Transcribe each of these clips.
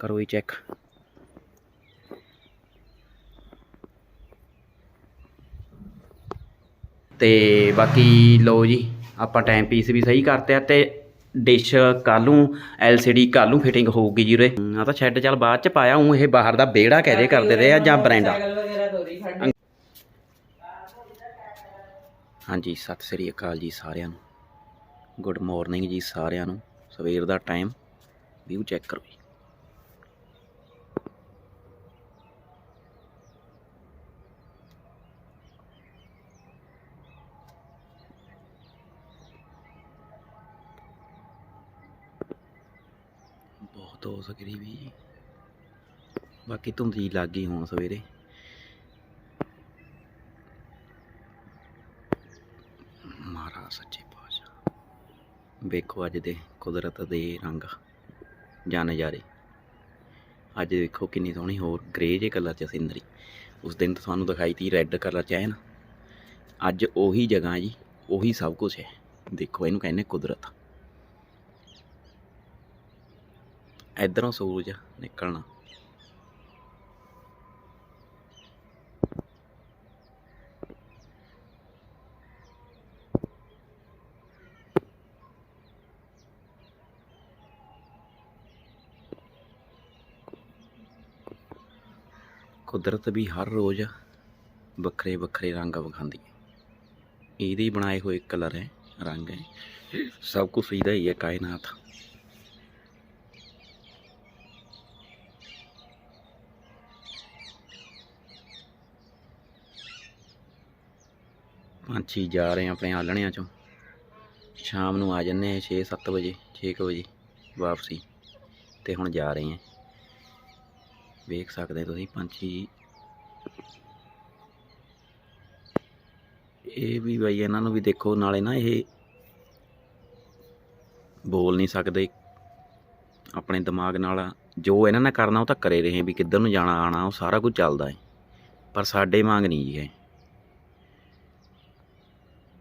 ਕਰੋ ਇਹ ਚੈੱਕ ਤੇ ਬਾਕੀ ਲਓ ਜੀ, ਆਪਾਂ ਟਾਈਮ ਪੀਸ ਵੀ ਸਹੀ ਕਰਤੇ ਆ ਤੇ ਡਿਸ਼ ਕੱਲ ਨੂੰ ਐਲਸੀਡੀ ਕੱਲ ਨੂੰ ਫਿਟਿੰਗ ਹੋਊਗੀ ਜੀ ਉਰੇ। ਆ ਤਾਂ ਸ਼ੈੱਡ ਚੱਲ ਬਾਅਦ ਚ ਪਾਇਆ ਹੂੰ ਇਹ ਬਾਹਰ ਦਾ ਵਿਹੜਾ ਕਹਦੇ ਕਰਦੇ ਰਹੇ ਆ ਜਾਂ ਬਰੈਂਡਾ। ਹਾਂਜੀ, ਸਤਿ ਸ੍ਰੀ ਅਕਾਲ ਜੀ ਸਾਰਿਆਂ ਨੂੰ। ਗੁੱਡ ਮਾਰਨਿੰਗ ਜੀ ਸਾਰਿਆਂ ਨੂੰ। ਸਵੇਰ ਦਾ ਟਾਈਮ ਵਿਊ ਚੈੱਕ ਕਰੋ ਜੀ। ਬਹੁਤ ਹੋ ਸਕਦੀ ਵੀ। ਬਾਕੀ ਧੁੰਦ ਜੀ ਲੱਗ ਗਈ ਹੁਣ ਸਵੇਰੇ। ਮਹਾਰਾਜ ਸੱਚੇ ਪਾਤਸ਼ਾਹ। ਵੇਖੋ ਅੱਜ ਦੇ ਕੁਦਰਤ ਦੇ ਰੰਗ, ਜਾਂ ਨਜ਼ਾਰੇ। ਅੱਜ ਦੇਖੋ ਕਿੰਨੀ ਸੋਹਣੀ, ਹੋਰ ਗ੍ਰੇ ਜੇ ਕਲਰ ਚ ਸਿੰਦਰੀ ਉਸ ਦਿਨ ਤਾਂ ਤੁਹਾਨੂੰ ਦਿਖਾਈ ਤੀ ਰੈੱਡ ਕਲਰ ਚ ਹੈ ਨਾ। ਅੱਜ ਉਹੀ ਜਗ੍ਹਾ ਜੀ, ਉਹੀ ਸਭ ਕੁਝ ਹੈ। ਦੇਖੋ ਇਹਨੂੰ ਕਹਿੰਦੇ ਕੁਦਰਤ। ਇਧਰੋਂ ਸੂਰਜ ਨਿਕਲਣਾ। ਕੁਦਰਤ ਵੀ ਹਰ ਰੋਜ਼ ਵੱਖਰੇ ਵੱਖਰੇ ਰੰਗ ਵਿਖਾਉਂਦੀ ਹੈ। ਇਹਦੇ ਹੀ ਬਣਾਏ ਹੋਏ ਕਲਰ ਹੈ, ਰੰਗ ਹੈ। ਸਭ ਕੁਝ ਇਹਦਾ ਹੀ ਹੈ, ਕਾਇਨਾਤ। ਪੰਛੀ ਜਾ ਰਹੇ ਆ ਆਪਣੇ ਆਲਣਿਆਂ ਚੋਂ। ਸ਼ਾਮ ਨੂੰ ਆ ਜੰਨੇ 6-7 ਵਜੇ 6 ਵਜੇ ਵਾਪਸੀ ਤੇ ਹੁਣ ਜਾ ਰਹੇ ਆ। ਵੇਖ ਸਕਦੇ ਤੁਸੀਂ ਪੰਛੀ। ਇਹ ਵੀ ਬਾਈ ਇਹਨਾਂ ਨੂੰ ਵੀ ਦੇਖੋ, ਨਾਲੇ ਨਾ ਇਹ ਬੋਲ ਨਹੀਂ ਸਕਦੇ। ਆਪਣੇ ਦਿਮਾਗ ਨਾਲ ਜੋ ਇਹਨਾਂ ਨੇ ਕਰਨਾ ਉਹ ਤਾਂ ਕਰੇ ਰਹੇ ਵੀ ਕਿੱਧਰ ਨੂੰ ਜਾਣਾ ਆਣਾ ਉਹ ਸਾਰਾ ਕੁਝ ਚੱਲਦਾ ਹੈ ਪਰ ਸਾਡੇ ਮੰਗ ਨਹੀਂ ਜੀ ਹੈ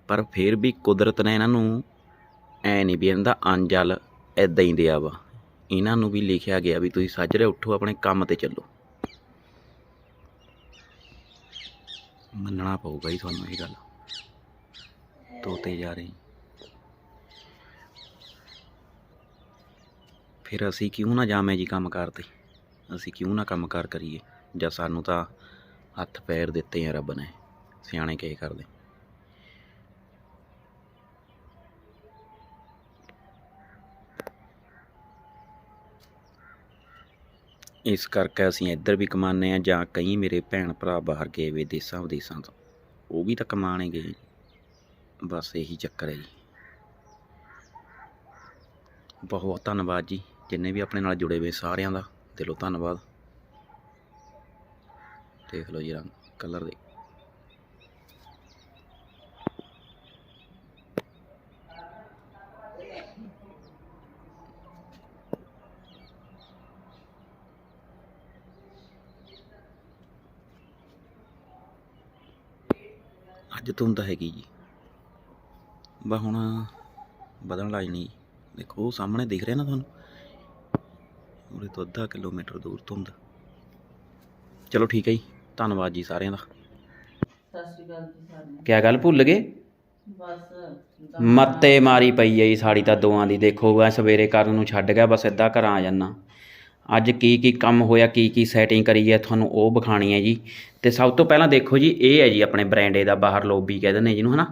ਪਰ ਫਿਰ ਵੀ ਕੁਦਰਤ ਨੇ ਇਹਨਾਂ ਨੂੰ ਐ ਨਹੀਂ ਵੀ ਇਹਨਾਂ ਦਾ ਅੰਜਲ ਐਦਾਂ ਹੀ ਦਿਆ ਵਾ। ਇਹਨਾਂ ਨੂੰ ਵੀ ਲਿਖਿਆ ਗਿਆ ਵੀ ਤੁਸੀਂ ਸਾਜਰੇ ਉੱਠੋ, ਆਪਣੇ ਕੰਮ ਤੇ ਚੱਲੋ। ਮੰਨਣਾ ਪਊਗਾ ਹੀ ਤੁਹਾਨੂੰ ਇਹ ਗੱਲ। ਤੋਤੇ ਜਾ ਰਹੇ। ਫਿਰ ਅਸੀਂ ਕਿਉਂ ਨਾ ਜਾਵੇਂ ਜੀ ਕੰਮ ਕਰਦੇ ਅਸੀਂ ਕਿਉਂ ਨਾ ਕੰਮ ਕਾਰ ਕਰੀਏ? ਜਾਂ ਸਾਨੂੰ ਤਾਂ ਹੱਥ ਪੈਰ ਦਿੱਤੇ ਆ ਰੱਬ ਨੇ, ਸਿਆਣੇ ਕਹੇ ਕਰਦੇ ਇਸ ਕਰਕੇ ਅਸੀਂ ਇੱਧਰ ਵੀ ਕਮਾਉਂਦੇ ਆ ਜਾਂ ਕਈ ਮੇਰੇ ਭੈਣ ਭਰਾ ਬਾਹਰ ਗਏ ਵੇ ਦੇਸਾਂ ਵਿਦੇਸਾਂ ਤੋਂ। ਉਹ ਵੀ ਤਾਂ ਕਮਾਣੇ ਗਏ ਬਸ ਇਹੀ ਚੱਕਰ ਹੈ ਜੀ। ਬਹੁਤ ਧੰਨਵਾਦ ਜੀ। ਜਿੰਨੇ ਵੀ ਆਪਣੇ ਨਾਲ ਜੁੜੇ ਹੋਏ ਸਾਰਿਆਂ ਦਾ, ਦਿਲੋਂ ਧੰਨਵਾਦ। ਦੇਖ ਲਓ ਜੀ ਰੰਗ, ਕਲਰ ਦੇ ਧੁੰਦ ਹੈਗੀ ਜੀ। ਬਾ ਹੁਣ ਵਧਣ ਲੱਗ ਜਾਣੀ ਦੇਖੋ ਉਹ ਸਾਹਮਣੇ ਦਿਖ ਰਿਹਾ ਨਾ ਤੁਹਾਨੂੰ? ਉਰੇ ਤੋਂ ਅੱਧਾ ਕਿਲੋਮੀਟਰ ਦੂਰ ਧੁੰਦ ਚਲੋ ਠੀਕ ਹੈ ਜੀ। ਧੰਨਵਾਦ ਜੀ ਸਾਰਿਆਂ ਦਾ। ਸਤਿ ਸ਼੍ਰੀ ਅਕਾਲ ਜੀ ਸਾਰਿਆਂ ਨੂੰ। ਕਿਆ ਗੱਲ ਭੁੱਲ ਗਏ? ਬਸ ਮੱਤੇ ਮਾਰੀ ਪਈ ਹੈ ਜੀ ਸਾੜੀ ਤਾਂ ਦੋਆਂ ਦੀ। ਦੇਖੋ ਮੈਂ ਸਵੇਰੇ ਕਰਨ ਨੂੰ ਛੱਡ ਗਿਆ ਬਸ ਇੱਦਾਂ ਘਰਾਂ ਆ ਜਾਨਾ ਅੱਜ ਕੀ ਕੀ ਕੰਮ ਹੋਇਆ ਕੀ ਕੀ ਸੈਟਿੰਗ ਕਰੀ ਹੈ ਤੁਹਾਨੂੰ ਉਹ ਵਿਖਾਣੀ ਹੈ ਜੀ। ਤੇ ਸਭ ਤੋਂ ਪਹਿਲਾਂ ਦੇਖੋ ਜੀ ਇਹ ਹੈ ਜੀ ਆਪਣੇ ਬ੍ਰਾਂਡੇ ਦਾ ਬਾਹਰ ਲੋਬੀ ਕਹਿੰਦੇ ਨੇ ਜਿਹਨੂੰ ਹਨਾ।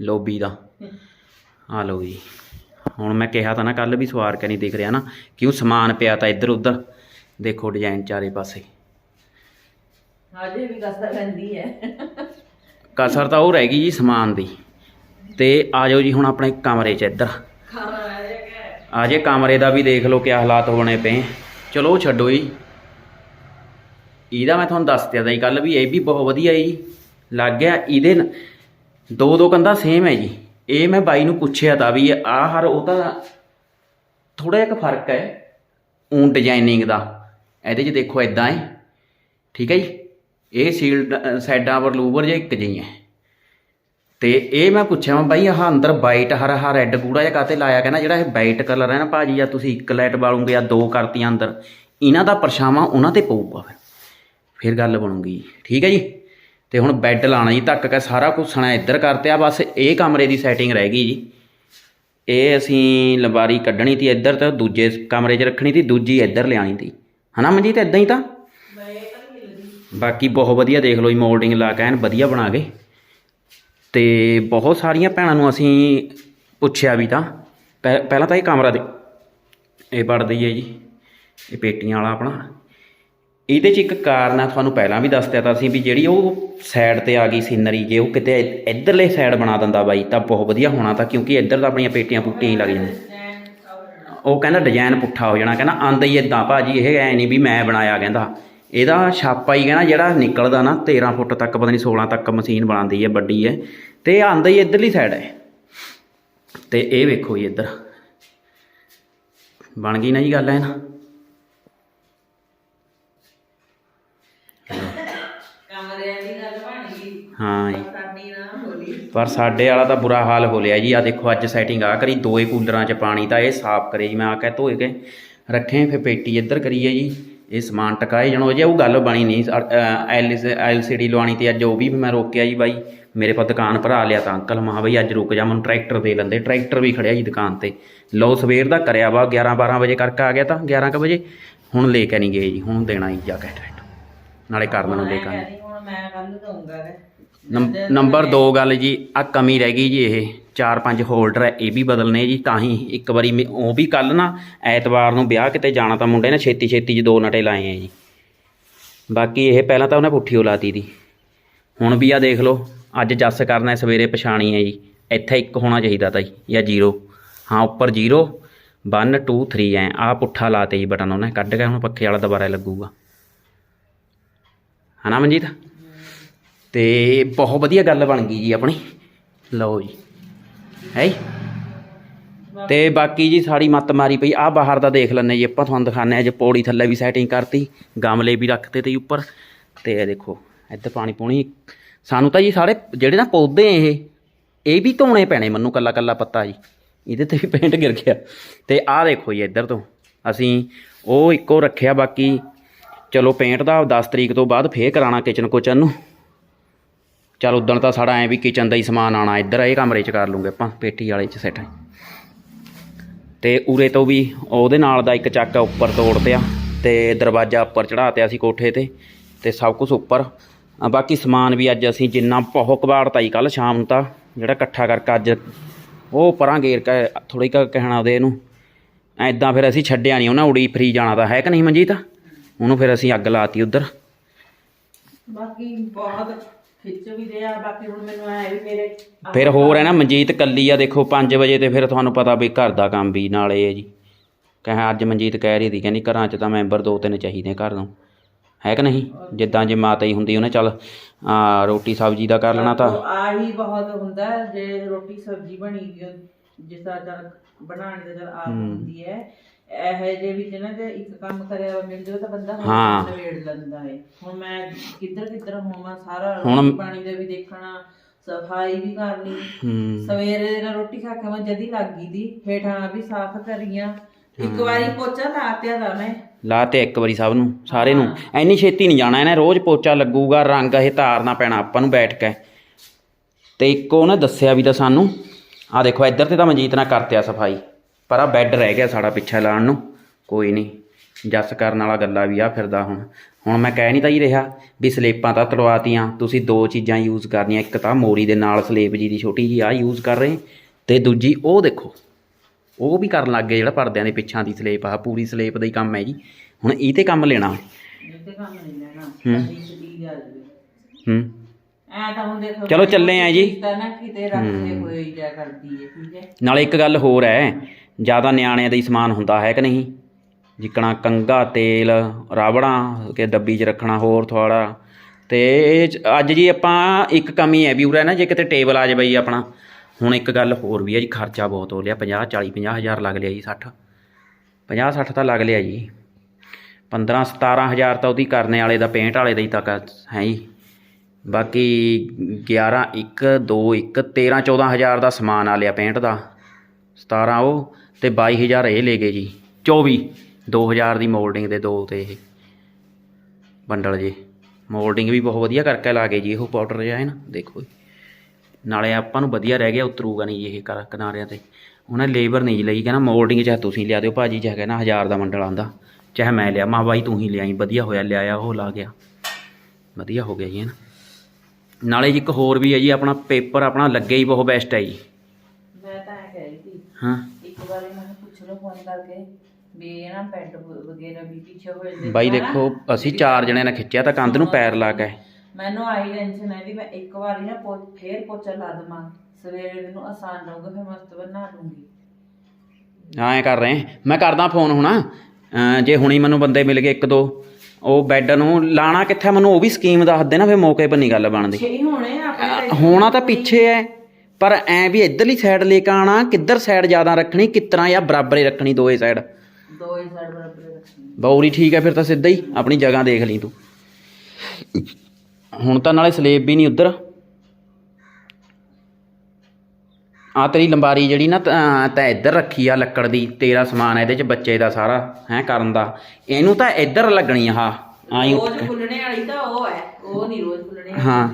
ਲੋਬੀ ਦਾ। ਆ ਲਓ ਜੀ। ਹੁਣ ਮੈਂ ਕਿਹਾ ਤਾਂ ਨਾ ਕੱਲ ਵੀ ਸਵਾਰ ਕੇ ਨਹੀਂ ਦਿਖ ਰਿਹਾ ਨਾ। ਕਿਉਂ ਸਮਾਨ ਪਿਆ ਤਾਂ ਇੱਧਰ ਉੱਧਰ ਦੇਖੋ ਡਿਜ਼ਾਈਨ ਚਾਰੇ ਪਾਸੇ। ਹਜੇ ਵੀ ਕਸਰ ਰਹਿੰਦੀ ਹੈ। ਕਸਰ ਤਾਂ ਉਹ ਰਹਿ ਗਈ ਜੀ ਸਮਾਨ ਦੀ। ਤੇ ਆ ਜਾਓ ਜੀ ਹੁਣ ਆਪਣੇ ਕਮਰੇ 'ਚ ਇੱਧਰ। ਆ ਜੇ ਕਮਰੇ ਦਾ ਵੀ ਦੇਖ ਲਓ ਕਿਆ ਹਾਲਾਤ ਹੋਣੇ ਪਏ। ਚਲੋ ਛੱਡੋ ਜੀ। ਇਹਦਾ ਮੈਂ ਤੁਹਾਨੂੰ ਦੱਸ ਦਿਆ ਜੀ ਕੱਲ ਵੀ ਇਹ ਵੀ ਬਹੁਤ ਵਧੀਆ ਜੀ। ਲੱਗ ਗਿਆ ਇਹਦੇ ਦੋ ਦੋ ਕੰਧਾਂ ਸੇਮ ਹੈ ਜੀ। ਇਹ ਮੈਂ ਬਾਈ ਨੂੰ ਪੁੱਛਿਆ ਤਾਂ ਵੀ ਆਹ ਹਰ ਉਹ ਤਾਂ ਥੋੜਾ ਜਿਹਾ ਕੁ ਫ਼ਰਕ ਹੈ ਊਂ ਡਿਜ਼ਾਈਨਿੰਗ ਦਾ। ਇਹਦੇ 'ਚ ਦੇਖੋ ਇਦਾਂ ਹੈ। ਠੀਕ ਹੈ ਜੀ। ਇਹ ਸੀਲ ਸਾਈਡਾਂ ਪਰ ਲੂਵਰ ਜੇ ਇੱਕ ਜਿਹੀ ਹੈ ਤੇ ਇਹ ਮੈਂ ਪੁੱਛਿਆ ਮੈਂ ਬਾਈ ਆਹ ਅੰਦਰ ਵਾਈਟ ਹਰਾ ਹਰਾ ਰੈੱਡ ਗੂੜਾ ਜਿਹਾ ਕਾਤੇ ਲਾਇਆ ਕਹਿੰਦਾ ਜਿਹੜਾ ਇਹ ਵਾਈਟ ਕਲਰ ਹੈ ਨਾ ਭਾਜੀ ਜਾਂ ਤੁਸੀਂ ਇੱਕ ਲਾਈਟ ਬਾਲੂਗੇ ਜਾਂ ਦੋ ਕਰਤੀਆਂ ਅੰਦਰ ਇਹਨਾਂ ਦਾ ਪਰਛਾਵਾਂ ਉਹਨਾਂ ਤੇ ਪਊਗਾ ਫਿਰ ਫਿਰ ਗੱਲ ਬਣੂਗੀ। ਠੀਕ ਹੈ ਜੀ? ਤੇ ਹੁਣ ਬੈੱਡ ਲਾਣਾ ਜੀ ਧੱਕ ਕੇ ਸਾਰਾ ਕੁਝ ਸਣਾ ਇੱਧਰ ਕਰਤੇ ਆ ਬਸ ਇਹ ਕਮਰੇ ਦੀ ਸੈਟਿੰਗ ਰਹਿ ਗਈ ਜੀ। ਇਹ ਅਸੀਂ ਲੰਬਾਰੀ ਕੱਢਣੀ ਤੀ ਇੱਧਰ ਤੇ ਦੂਜੇ ਕਮਰੇ 'ਚ ਰੱਖਣੀ ਤੀ ਦੂਜੀ ਇੱਧਰ ਲਿਆਣੀ ਤੀ। ਹਨਾ ਮਨਜੀਤ ਇਦਾਂ ਹੀ ਤਾਂ? ਬਾਕੀ ਬਹੁਤ ਵਧੀਆ ਦੇਖ ਲਓ ਜੀ ਮੋਲਡਿੰਗ ਲਾ ਕੇ ਐਨ ਵਧੀਆ ਬਣਾ ਕੇ। ਅਤੇ ਬਹੁਤ ਸਾਰੀਆਂ ਭੈਣਾਂ ਨੂੰ ਅਸੀਂ ਪੁੱਛਿਆ ਵੀ ਤਾਂ। ਪਹਿ- ਪਹਿਲਾਂ ਤਾਂ ਇਹ ਕਮਰਾ ਦੇ, ਇਹ ਪੜਦੀ ਹੈ ਜੀ, ਇਹ ਪੇਟੀਆਂ ਵਾਲਾ ਆਪਣਾ। ਇਹਦੇ 'ਚ ਇੱਕ ਕਾਰਨ ਆ, ਤੁਹਾਨੂੰ ਪਹਿਲਾਂ ਵੀ ਦੱਸ ਦਿੱਤਾ ਤਾਂ ਸੀ ਵੀ ਜਿਹੜੀ ਉਹ ਸਾਈਡ ਤੇ ਆ ਗਈ ਸੀਨਰੀ ਜੇ ਉਹ ਕਿਤੇ ਇੱਧਰਲੇ ਸਾਈਡ ਬਣਾ ਦਿੰਦਾ ਬਾਈ, ਤਾਂ ਬਹੁਤ ਵਧੀਆ ਹੋਣਾ ਤਾਂ, ਕਿਉਂਕਿ ਇੱਧਰ ਤਾਂ ਆਪਣੀਆਂ ਪੇਟੀਆਂ ਪੁੱਟੀਆਂ ਹੀ ਲੱਗ ਜਾਂਦੀਆਂ। ਉਹ ਕਹਿੰਦਾ ਡਿਜ਼ਾਈਨ ਪੁੱਠਾ ਹੋ ਜਾਣਾ, ਕਹਿੰਦਾ ਆਂਦਾ ਹੀ ਇਦਾਂ ਭਾਜੀ ਇਹ ਐ ਨਹੀਂ ਵੀ ਮੈਂ ਬਣਾਇਆ, ਕਹਿੰਦਾ। ਇਹਦਾ ਛਾਪਾ ਹੀ ਕਹਿੰਦਾ ਜਿਹੜਾ ਨਿਕਲਦਾ ਨਾ 13 ਫੁੱਟ ਤੱਕ, ਪਤਾ ਨਹੀਂ 16 ਤੱਕ ਮਸ਼ੀਨ ਬਣਾਉਂਦੀ ਹੈ, ਵੱਡੀ ਹੈ। ਤੇ ਆਂਦਾ ਹੀ ਇੱਧਰਲੀ ਸਾਈਡ ਹੈ। ਤੇ ਇਹ ਵੇਖੋ ਜੀ ਇੱਧਰ। ਬਣ ਗਈ ਨਾ ਜੀ ਗੱਲ ਹੈ ਨਾ ਹਾਂ ਜੀ। ਪਰ ਸਾਡੇ ਵਾਲਾ ਤਾਂ ਬੁਰਾ ਹਾਲ ਹੋ ਲਿਆ ਜੀ। ਆ ਦੇਖੋ ਅੱਜ ਸੈਟਿੰਗ ਆ ਕਰੀ ਦੋਏ ਕੂਲਰਾਂ 'ਚ ਪਾਣੀ ਤਾਂ ਇਹ ਸਾਫ਼ ਕਰੇ ਜੀ। ਮੈਂ ਆ ਕੇ ਧੋਏ ਕੇ ਰੱਖੇ ਫਿਰ ਪੇਟੀ ਇੱਧਰ ਕਰੀਏ ਜੀ। ਇਹ ਸਮਾਨ ਟਕਾਏ ਜਣੋ, ਜੇ ਉਹ ਗੱਲ ਬਣੀ ਨਹੀਂ ਐਲਸੀਡੀ ਲਵਾਣੀ ਤੇ ਅੱਜ ਉਹ ਵੀ ਮੈਂ ਰੋਕਿਆ ਜੀ ਬਾਈ। ਮੇਰੇ ਕੋਲ ਦੁਕਾਨ ਭਰਾ ਲਿਆ ਤਾਂ ਅੰਕਲ ਮਹਾ ਬਈ ਅੱਜ ਰੁਕ ਜਾ, ਮੈਨੂੰ ਟਰੈਕਟਰ ਦੇ ਲੈਂਦੇ। ਟਰੈਕਟਰ ਵੀ ਖੜਿਆ ਜੀ ਦੁਕਾਨ ਤੇ। ਲੋ ਸਵੇਰ ਦਾ ਕਰਿਆ ਵਾ 11 12 ਵਜੇ ਕਰਕੇ ਆ ਗਿਆ ਤਾਂ 11 ਕੁ ਵਜੇ। ਹੁਣ ਲੈ ਕੇ ਨਹੀਂ ਗਏ ਜੀ, ਹੁਣ ਦੇਣਾ ਹੀ ਜਾ ਕੇ ਟਰੈਕਟਰ। ਨਾਲੇ ਕਰਨ ਨੂੰ ਲੈ ਕੇ ਹੁਣ ਮੈਂ ਕੱਲ ਦਊਂਗਾ ਨੰਬ- ਨੰਬਰ 2 ਗੱਲ ਜੀ ਆ ਕਮੀ ਰਹਿ ਗਈ ਜੀ ਇਹ। ਚਾਰ ਪੰਜ ਹੋਲਡਰ ਹੈ ਇਹ ਵੀ ਬਦਲਨੇ ਜੀ ਤਾਂ ਹੀ ਇੱਕ ਵਾਰੀ ਮੇ- ਉਹ ਵੀ ਕੱਲ ਨਾ ਐਤਵਾਰ ਨੂੰ ਵਿਆਹ ਕਿਤੇ ਜਾਣਾ ਤਾਂ ਮੁੰਡੇ ਨੇ ਛੇਤੀ ਛੇਤੀ ਚ ਦੋ ਨਟੇ ਲਾਏ ਆ ਜੀ। ਬਾਕੀ ਇਹ ਪਹਿਲਾਂ ਤਾਂ ਉਹਨੇ ਪੁੱਠੀ ਓ ਲਾਤੀ ਦੀ। ਹੁਣ ਵੀ ਆ ਦੇਖ ਲਓ ਅੱਜ ਜੱਸ ਕਰਨਾ ਹੈ, ਸਵੇਰੇ ਪਛਾਣੀ ਹੈ ਜੀ। ਇੱਥੇ ਇੱਕ ਹੋਣਾ ਚਾਹੀਦਾ ਤਾਂ ਜੀ ਜਾਂ ਜ਼ੀਰੋ। ਹਾਂ ਉੱਪਰ ਜ਼ੀਰੋ 1 2 3 ਐ ਆ ਪੁੱਠਾ ਲਾਤੇ ਜੀ ਬਟਨ ਉਹਨੇ ਕੱਢ ਕੇ ਹੁਣ ਪੱਖੇ ਵਾਲਾ ਦੁਬਾਰਾ ਲੱਗੂਗਾ। ਹਨਾ ਮਨਜੀਤ? ਤੇ ਬਹੁਤ ਵਧੀਆ ਗੱਲ ਬਣ ਗਈ ਜੀ ਆਪਣੀ। ਲਓ ਜੀ। ਹੈ ਤੇ ਬਾਕੀ ਜੀ ਸਾੜੀ ਮੱਤ ਮਾਰੀ ਪਈ। ਆ ਬਾਹਰ ਦਾ ਦੇਖ ਲੈਣੇ ਜੀ ਆਪਾਂ, ਤੁਹਾਨੂੰ ਦਿਖਾਣੇ ਅੱਜ ਪੌੜੀ ਥੱਲੇ ਵੀ ਸੈਟਿੰਗ ਕਰਤੀ, ਗਮਲੇ ਵੀ ਰੱਖਤੇ ਤੇ ਉੱਪਰ। ਤੇ ਇਹ ਦੇਖੋ, ਇੱਧਰ ਪਾਣੀ ਪੂਣੀ। ਸਾਨੂੰ ਤਾਂ ਜੀ ਸਾਰੇ ਜਿਹੜੇ ਨਾ ਪੌਦੇ ਇਹ ਇਹ ਵੀ ਧੋਣੇ ਪੈਣੇ ਮੈਨੂੰ ਕੱਲਾ ਕੱਲਾ ਪੱਤਾ ਜੀ। ਇਹਦੇ ਤੇ ਵੀ ਪੇਂਟ ਗਿਰ ਗਿਆ। ਤੇ ਆਹ ਦੇਖੋ ਜੀ ਇੱਧਰ ਤੋਂ। ਅਸੀਂ ਉਹ ਇੱਕੋ ਰੱਖਿਆ, ਬਾਕੀ ਚਲੋ ਪੇਂਟ ਦਾ 10 ਤਰੀਕ ਤੋਂ ਬਾਅਦ ਫੇਰ ਕਰਾਣਾ ਕਿਚਨ ਕੋਚਨ ਨੂੰ। ਚਲ ਉਦਣ ਤਾਂ ਸਾਡਾ ਐ ਵੀ ਕਿਚਨ ਦਾ ਹੀ ਸਮਾਨ ਆਣਾ ਇੱਧਰ ਇਹ ਕਮਰੇ 'ਚ ਕਰ ਲੂੰਗੇ ਆਪਾਂ, ਪੇਟੀ ਵਾਲੇ 'ਚ ਸੈੱਟ ਤੇ ਉਰੇ ਤੋਂ ਵੀ ਉਹਦੇ ਨਾਲ ਦਾ ਇੱਕ ਚੱਕ ਉੱਪਰ ਤੋੜ ਤੋੜਤਿਆ ਤੇ ਦਰਵਾਜ਼ਾ ਉੱਪਰ ਚੜਾ ਤਿਆ ਸੀ ਕੋਠੇ ਤੇ ਤੇ ਸਭ ਕੁਝ ਉੱਪਰ। ਬਾਕੀ ਸਮਾਨ ਵੀ ਅੱਜ ਅਸੀਂ ਜਿੰਨਾ ਬਹੁਤ ਕਬਾੜਤਾ ਹੀ ਕੱਲ ਸ਼ਾਮ ਨੂੰ ਤਾਂ ਜਿਹੜਾ ਇਕੱਠਾ ਕਰਕੇ ਅੱਜ ਉਹ ਪਰਾਂ ਗੇਰ ਕੇ ਥੋੜੀ ਕੁ ਕਹਿਣਾ ਉਹਦੇ ਇਹਨੂੰ ਐਦਾਂ ਫਿਰ ਅਸੀਂ ਛੱਡਿਆ ਨਹੀਂ ਉਹਨਾਂ ਉੜੀ ਫਰੀ ਜਾਣਾ ਤਾਂ ਹੈ ਕਿ ਨਹੀਂ ਮਨਜੀਤ? ਉਹਨੂੰ ਫਿਰ ਅਸੀਂ ਅੱਗ ਲਾਤੀ ਉੱਧਰ। ਬਾਕੀ ਬਹੁਤ ਖਿੱਚ ਵੀ ਰਿਹਾ ਬਾਕੀ ਹੁਣ ਮੈਨੂੰ ਐ ਵੀ ਮੇਰੇ ਫਿਰ ਹੋਰ ਹੈ ਨਾ ਮਨਜੀਤ ਕੱਲੀ ਆ ਦੇਖੋ 5 ਵਜੇ ਤੇ ਫਿਰ ਤੁਹਾਨੂੰ ਪਤਾ ਵੀ ਘਰ ਦਾ ਕੰਮ ਵੀ ਨਾਲੇ ਹੈ ਜੀ। ਕਹੇ ਅੱਜ ਮਨਜੀਤ ਕਹਿ ਰਹੀ ਸੀ ਕਹਿੰਦੀ ਘਰਾਂ 'ਚ ਤਾਂ ਮੈਂਬਰ ਦੋ ਤਿੰਨ ਚਾਹੀਦੇ ਘਰ ਨੂੰ। ਹੈ ਕਿ ਨਹੀਂ? ਜਿੱਦਾਂ ਜੇ ਮਾਤਾ ਹੀ ਹੁੰਦੀ ਉਹਨੇ ਚੱਲ ਆ ਰੋਟੀ ਸਬਜ਼ੀ ਦਾ ਕਰ ਲੈਣਾ ਤਾਂ। ਆਹੀ ਬਹੁਤ ਹੁੰਦਾ ਹੈ, ਜੇ ਰੋਟੀ ਸਬਜ਼ੀ ਬਣੀ ਗਈ ਜਿਸ ਤਰ੍ਹਾਂ ਚੱਲ ਬਣਾਉਣੀ ਤਾਂ ਚੱਲ ਆਪ ਹੁੰਦੀ ਹੈ ਇਹ ਜੇ ਵਿੱਚ ਨਾ ਜੇ ਇੱਕ ਕੰਮ ਕਰਿਆ ਹੋਇਆ ਮਿਲ ਜਾਵੇ ਤਾਂ ਬੰਦਾ ਹੋਰ ਹਾਂ। ਨਵੇੜ ਲੈਂਦਾ ਹੈ ਹੁਣ ਮੈਂ ਕਿੱਧਰ ਕਿੱਧਰ ਹੋਵਾਂ ਸਾਰਾ ਹੁਣ- ਰੋਟੀ ਪਾਣੀ ਦਾ ਵੀ ਦੇਖਣਾ ਸਫ਼ਾਈ ਵੀ ਕਰਨੀ। ਹੂੰ। ਸਵੇਰੇ ਨਾ ਰੋਟੀ ਖਾ ਕੇ ਮੈਂ ਜਦੀ ਲੱਗ ਗਈ ਦੀ ਹੇਠਾਂ ਵੀ ਸਾਫ਼ ਕਰੀਆਂ। ਇੱਕ ਵਾਰੀ ਪੋਚਾ ਲਾਤਿਆ ਦਾ ਮੈਂ। ਲਾ ਤੇ ਇੱਕ ਵਾਰੀ ਸਭ ਨੂੰ ਸਾਰੇ ਨੂੰ। ਐਨੀ ਛੇਤੀ ਨਹੀਂ ਜਾਣਾ ਇਹਨੇ ਰੋਜ਼ ਪੋਚਾ ਲੱਗੂਗਾ ਰੰਗ ਇਹ ਤਾਰਨਾ ਪੈਣਾ ਆਪਾਂ ਨੂੰ ਬੈਠ ਕੇ। ਤੇ ਇੱਕ ਉਹਨੇ ਦੱਸਿਆ ਵੀ ਤਾਂ ਸਾਨੂੰ ਆ ਦੇਖੋ ਇੱਧਰ ਤੇ ਤਾਂ ਮਨਜੀਤ ਨਾਲ ਕਰਤਿਆ ਸਫ਼ਾਈ। ਪਰ ਆ ਬੈੱਡ ਰਹਿ ਗਿਆ ਸਾਡਾ ਪਿੱਛੇ ਲਾਉਣ ਨੂੰ। ਕੋਈ ਨਹੀਂ ਜੱਸ ਕਰਨ ਵਾਲਾ ਗੱਲਾਂ ਵੀ ਆ ਫਿਰਦਾ ਹੁਣ। ਹੁਣ ਮੈਂ ਕਹਿ ਨਹੀਂ ਤਾਂ ਹੀ ਰਿਹਾ ਵੀ ਸਲੇਪਾਂ ਤਾਂ ਤੜਵਾਤੀਆਂ ਤੁਸੀਂ ਦੋ ਚੀਜ਼ਾਂ ਯੂਜ਼ ਕਰਨੀਆਂ ਇੱਕ ਤਾਂ ਮੋਰੀ ਦੇ ਨਾਲ ਸਲੇਪ ਜੀ ਦੀ ਛੋਟੀ ਜੀ ਆ ਯੂਜ਼ ਕਰ ਰਹੇ। ਤੇ ਦੂਜੀ ਉਹ ਦੇਖੋ ਉਹ ਵੀ ਕਰਨ ਲੱਗ ਗਏ ਜਿਹੜਾ ਪਰਦਿਆਂ ਦੇ ਪਿੱਛਾਂ ਦੀ ਸਲੇਪ ਆ ਪੂਰੀ ਸਲੇਪ ਦਾ ਹੀ ਕੰਮ ਹੈ ਜੀ। ਹੁਣ ਇਹ ਤੇ ਕੰਮ ਲੈਣਾ ਲੈਣਾ ਹੂੰ। ਕਦੀ ਛੁੱਟੀ ਜਾ। ਜਾਵੇ ਹੂੰ। ਐ ਤਾਂ ਹੁਣ ਦੇਖੋ ਚਲੋ ਚੱਲੇ ਆਂ ਜੀ। ਤਾਂ ਨਾ ਕਿਤੇ ਰੱਖਦੇ ਹੋਏ ਜਾ ਕਰਦੀ ਹੈ ਠੀਕ ਹੈ? ਨਾਲੇ ਇੱਕ ਗੱਲ ਹੋਰ ਹੈ ਜ਼ਿਆਦਾ ਨਿਆਣਿਆਂ ਦਾ ਹੀ ਸਮਾਨ ਹੁੰਦਾ ਹੈ ਕਿ ਨਹੀਂ? ਜਿੱਕਣਾ ਕੰਗਾ ਤੇਲ, ਰਾਵੜਾਂ ਕੇ ਡੱਬੀ 'ਚ ਰੱਖਣਾ, ਹੋਰ ਥੋੜਾ ਤੇ ਇਹ ਅੱਜ ਜੀ ਆਪਾਂ ਇੱਕ ਕਮੀ ਹੈ ਵੀ ਉਰੇ ਨਾ, ਜੇ ਕਿਤੇ ਟੇਬਲ ਆ ਜਾਵੇ ਜੀ ਆਪਣਾ। ਹੁਣ ਇੱਕ ਗੱਲ ਹੋਰ ਵੀ ਹੈ ਜੀ, ਖਰਚਾ ਬਹੁਤ ਹੋ ਲਿਆ 50 40 50 ਹਜ਼ਾਰ ਲੱਗ ਲਿਆ ਜੀ 60 50 60 ਤਾਂ ਲੱਗ ਲਿਆ ਜੀ। 15 17 ਹਜ਼ਾਰ ਤਾਂ ਉਹਦੀ ਕਰਨੇ ਵਾਲੇ ਦਾ, ਪੇਂਟ ਵਾਲੇ ਦਾ ਹੀ ਤੱਕ ਹੈ ਜੀ। ਬਾਕੀ 11 1 2 1 13 14 ਹਜ਼ਾਰ ਦਾ ਸਮਾਨ ਆ ਲਿਆ ਪੇਂਟ ਦਾ। 17 ਉਹ। ਤੇ 22000 ਇਹ ਲੈ ਗਏ ਜੀ 24 2000 ਦੀ ਮੋਲਡਿੰਗ ਦੇ ਦੋ ਤੇ ਇਹ ਬੰਡਲ ਜੇ। ਮੋਲਡਿੰਗ ਵੀ ਬਹੁਤ ਵਧੀਆ ਕਰਕੇ ਲਾ ਗਏ ਜੀ ਇਹ ਪਾਊਡਰ ਜਿਹਾ ਹੈ ਨਾ ਦੇਖੋ ਜੀ। ਨਾਲੇ ਆਪਾਂ ਨੂੰ ਵਧੀਆ ਰਹਿ ਗਿਆ ਉਤਰੂਗਾ ਨਹੀਂ ਇਹ ਕਰ ਕਿਨਾਰਿਆਂ ਤੇ। ਉਹਨੇ ਲੇਬਰ ਨਹੀਂ ਜੀ ਲਈ ਕਹਿੰਦਾ ਮੋਲਡਿੰਗ ਚਾਹੇ ਤੁਸੀਂ ਲਿਆ ਦਿਓ ਭਾਜੀ ਚਾਹੇ ਕਹਿੰਦਾ 1000 ਦਾ ਬੰਡਲ ਆਂਦਾ ਚਾਹੇ ਮੈਂ ਲਿਆ। ਮਾ ਬਾਈ ਤੂੰ ਹੀ ਲਿਆਈ ਵਧੀਆ ਹੋਇਆ ਲਿਆਇਆ ਉਹ ਲਾ ਗਿਆ। ਵਧੀਆ ਹੋ ਗਿਆ ਜੀ ਹੈ ਨਾ। ਨਾਲੇ ਜੀ ਇੱਕ ਹੋਰ ਵੀ ਹੈ ਜੀ ਆਪਣਾ ਪੇਪਰ ਆਪਣਾ ਲੱਗਿਆ ਹੀ ਬਹੁਤ ਬੈਸਟ ਹੈ ਜੀ। ਮੈਂ ਤਾਂ ਕਹਿ ਰਹੀ ਸੀ। ਹਾਂ। ਇੱਕ ਵਾਰੀ ਮੈਨੂੰ ਪੁੱਛ ਲਓ ਫੋਨ ਕਰਕੇ ਵੀ ਇਹ ਨਾ ਪੈਂਟ ਵਗੈਰਾ ਵੀ ਪਿੱਛੇ ਹੋ ਜਾਂਦੇ ਬਾਈ। ਦੇਖੋ ਅਸੀਂ ਚਾਰ ਜਣਿਆਂ ਨੇ ਖਿੱਚਿਆ ਤਾਂ ਕੰਧ ਨੂੰ ਪੈਰ ਲਾ ਕੇ। ਮੈਨੂੰ ਆਈ ਟੈਨਸ਼ਨ ਹੈ ਵੀ ਮੈਂ ਇੱਕ ਵਾਰੀ ਨਾ ਪੋ ਫੇਰ ਪੋਚਾ ਲਾ ਦਵਾਂ। ਸਵੇਰੇ ਮੈਨੂੰ ਆਸਾਨ ਰਹੂਗਾ ਫਿਰ ਮਸਤ ਬਣਾ ਲੂੰਗੀ। ਐਂ ਕਰ ਰਹੇ ਮੈਂ ਕਰਦਾ ਫੋਨ ਹੁਣ। ਅਮ ਜੇ ਹੁਣੀ ਮੈਨੂੰ ਬੰਦੇ ਮਿਲ ਗਏ ਇੱਕ ਦੋ ਉਹ ਬੈੱਡ ਨੂੰ ਲਾਣਾ ਕਿੱਥੇ ਮੈਨੂੰ ਉਹ ਵੀ ਸਕੀਮ ਦੱਸ ਦੇ ਨਾ ਫਿਰ ਮੌਕੇ ਪਰ ਨਹੀਂ ਗੱਲ ਬਣਦੀ। ਛੇ ਹੀ ਹੋਣੇ ਆ ਆਪਣੇ ਅ, ਹੋਣਾ ਤਾਂ ਪਿੱਛੇ ਐ। ਪਰ ਐ ਵੀ ਇਧਰਲੀ ਸਾਈਡ ਲੈ ਕੇ ਆਣਾ ਕਿੱਧਰ ਸਾਈਡ ਜ਼ਿਆਦਾ ਰੱਖਣੀ ਕਿਤਨਾ ਜਾਂ ਬਰਾਬਰ ਹੀ ਰੱਖਣੀ ਦੋਏ ਸਾਈਡ ਦੋ ਹੀ ਸਾਈਡ ਬਰਾਬਰ ਰੱਖਣੇ। ਬੌਰੀ ਠੀਕ ਹੈ ਫਿਰ ਤਾਂ ਸਿੱਧਾ ਹੀ ਆਪਣੀ ਜਗ੍ਹਾ ਦੇਖ ਲਈ ਤੂੰ। ਹੁਣ ਤਾਂ ਨਾਲੇ ਸਲੇਬ ਵੀ ਨਹੀਂ ਉਧਰ। ਆ ਤੇਰੀ ਲੰਬਾਰੀ ਜਿਹੜੀ ਨਾ ਤਾਂ ਇੱਧਰ ਰੱਖੀ ਆ ਲੱਕੜ ਦੀ ਤੇਰਾ ਸਮਾਨ ਇਹਦੇ ਚ ਬੱਚੇ ਦਾ ਸਾਰਾ ਹੈ ਕਰਨ ਦਾ। ਇਹਨੂੰ ਤਾਂ ਇੱਧਰ ਲੱਗਣੀ ਆ ਆਈ ਰੋਜ਼ ਖੁੱਲਣੇ ਵਾਲੀ ਤਾਂ ਉਹ ਹੈ ਉਹ ਨਹੀਂ ਰੋਜ਼ ਖੁੱਲਣੇ। ਹਾਂ।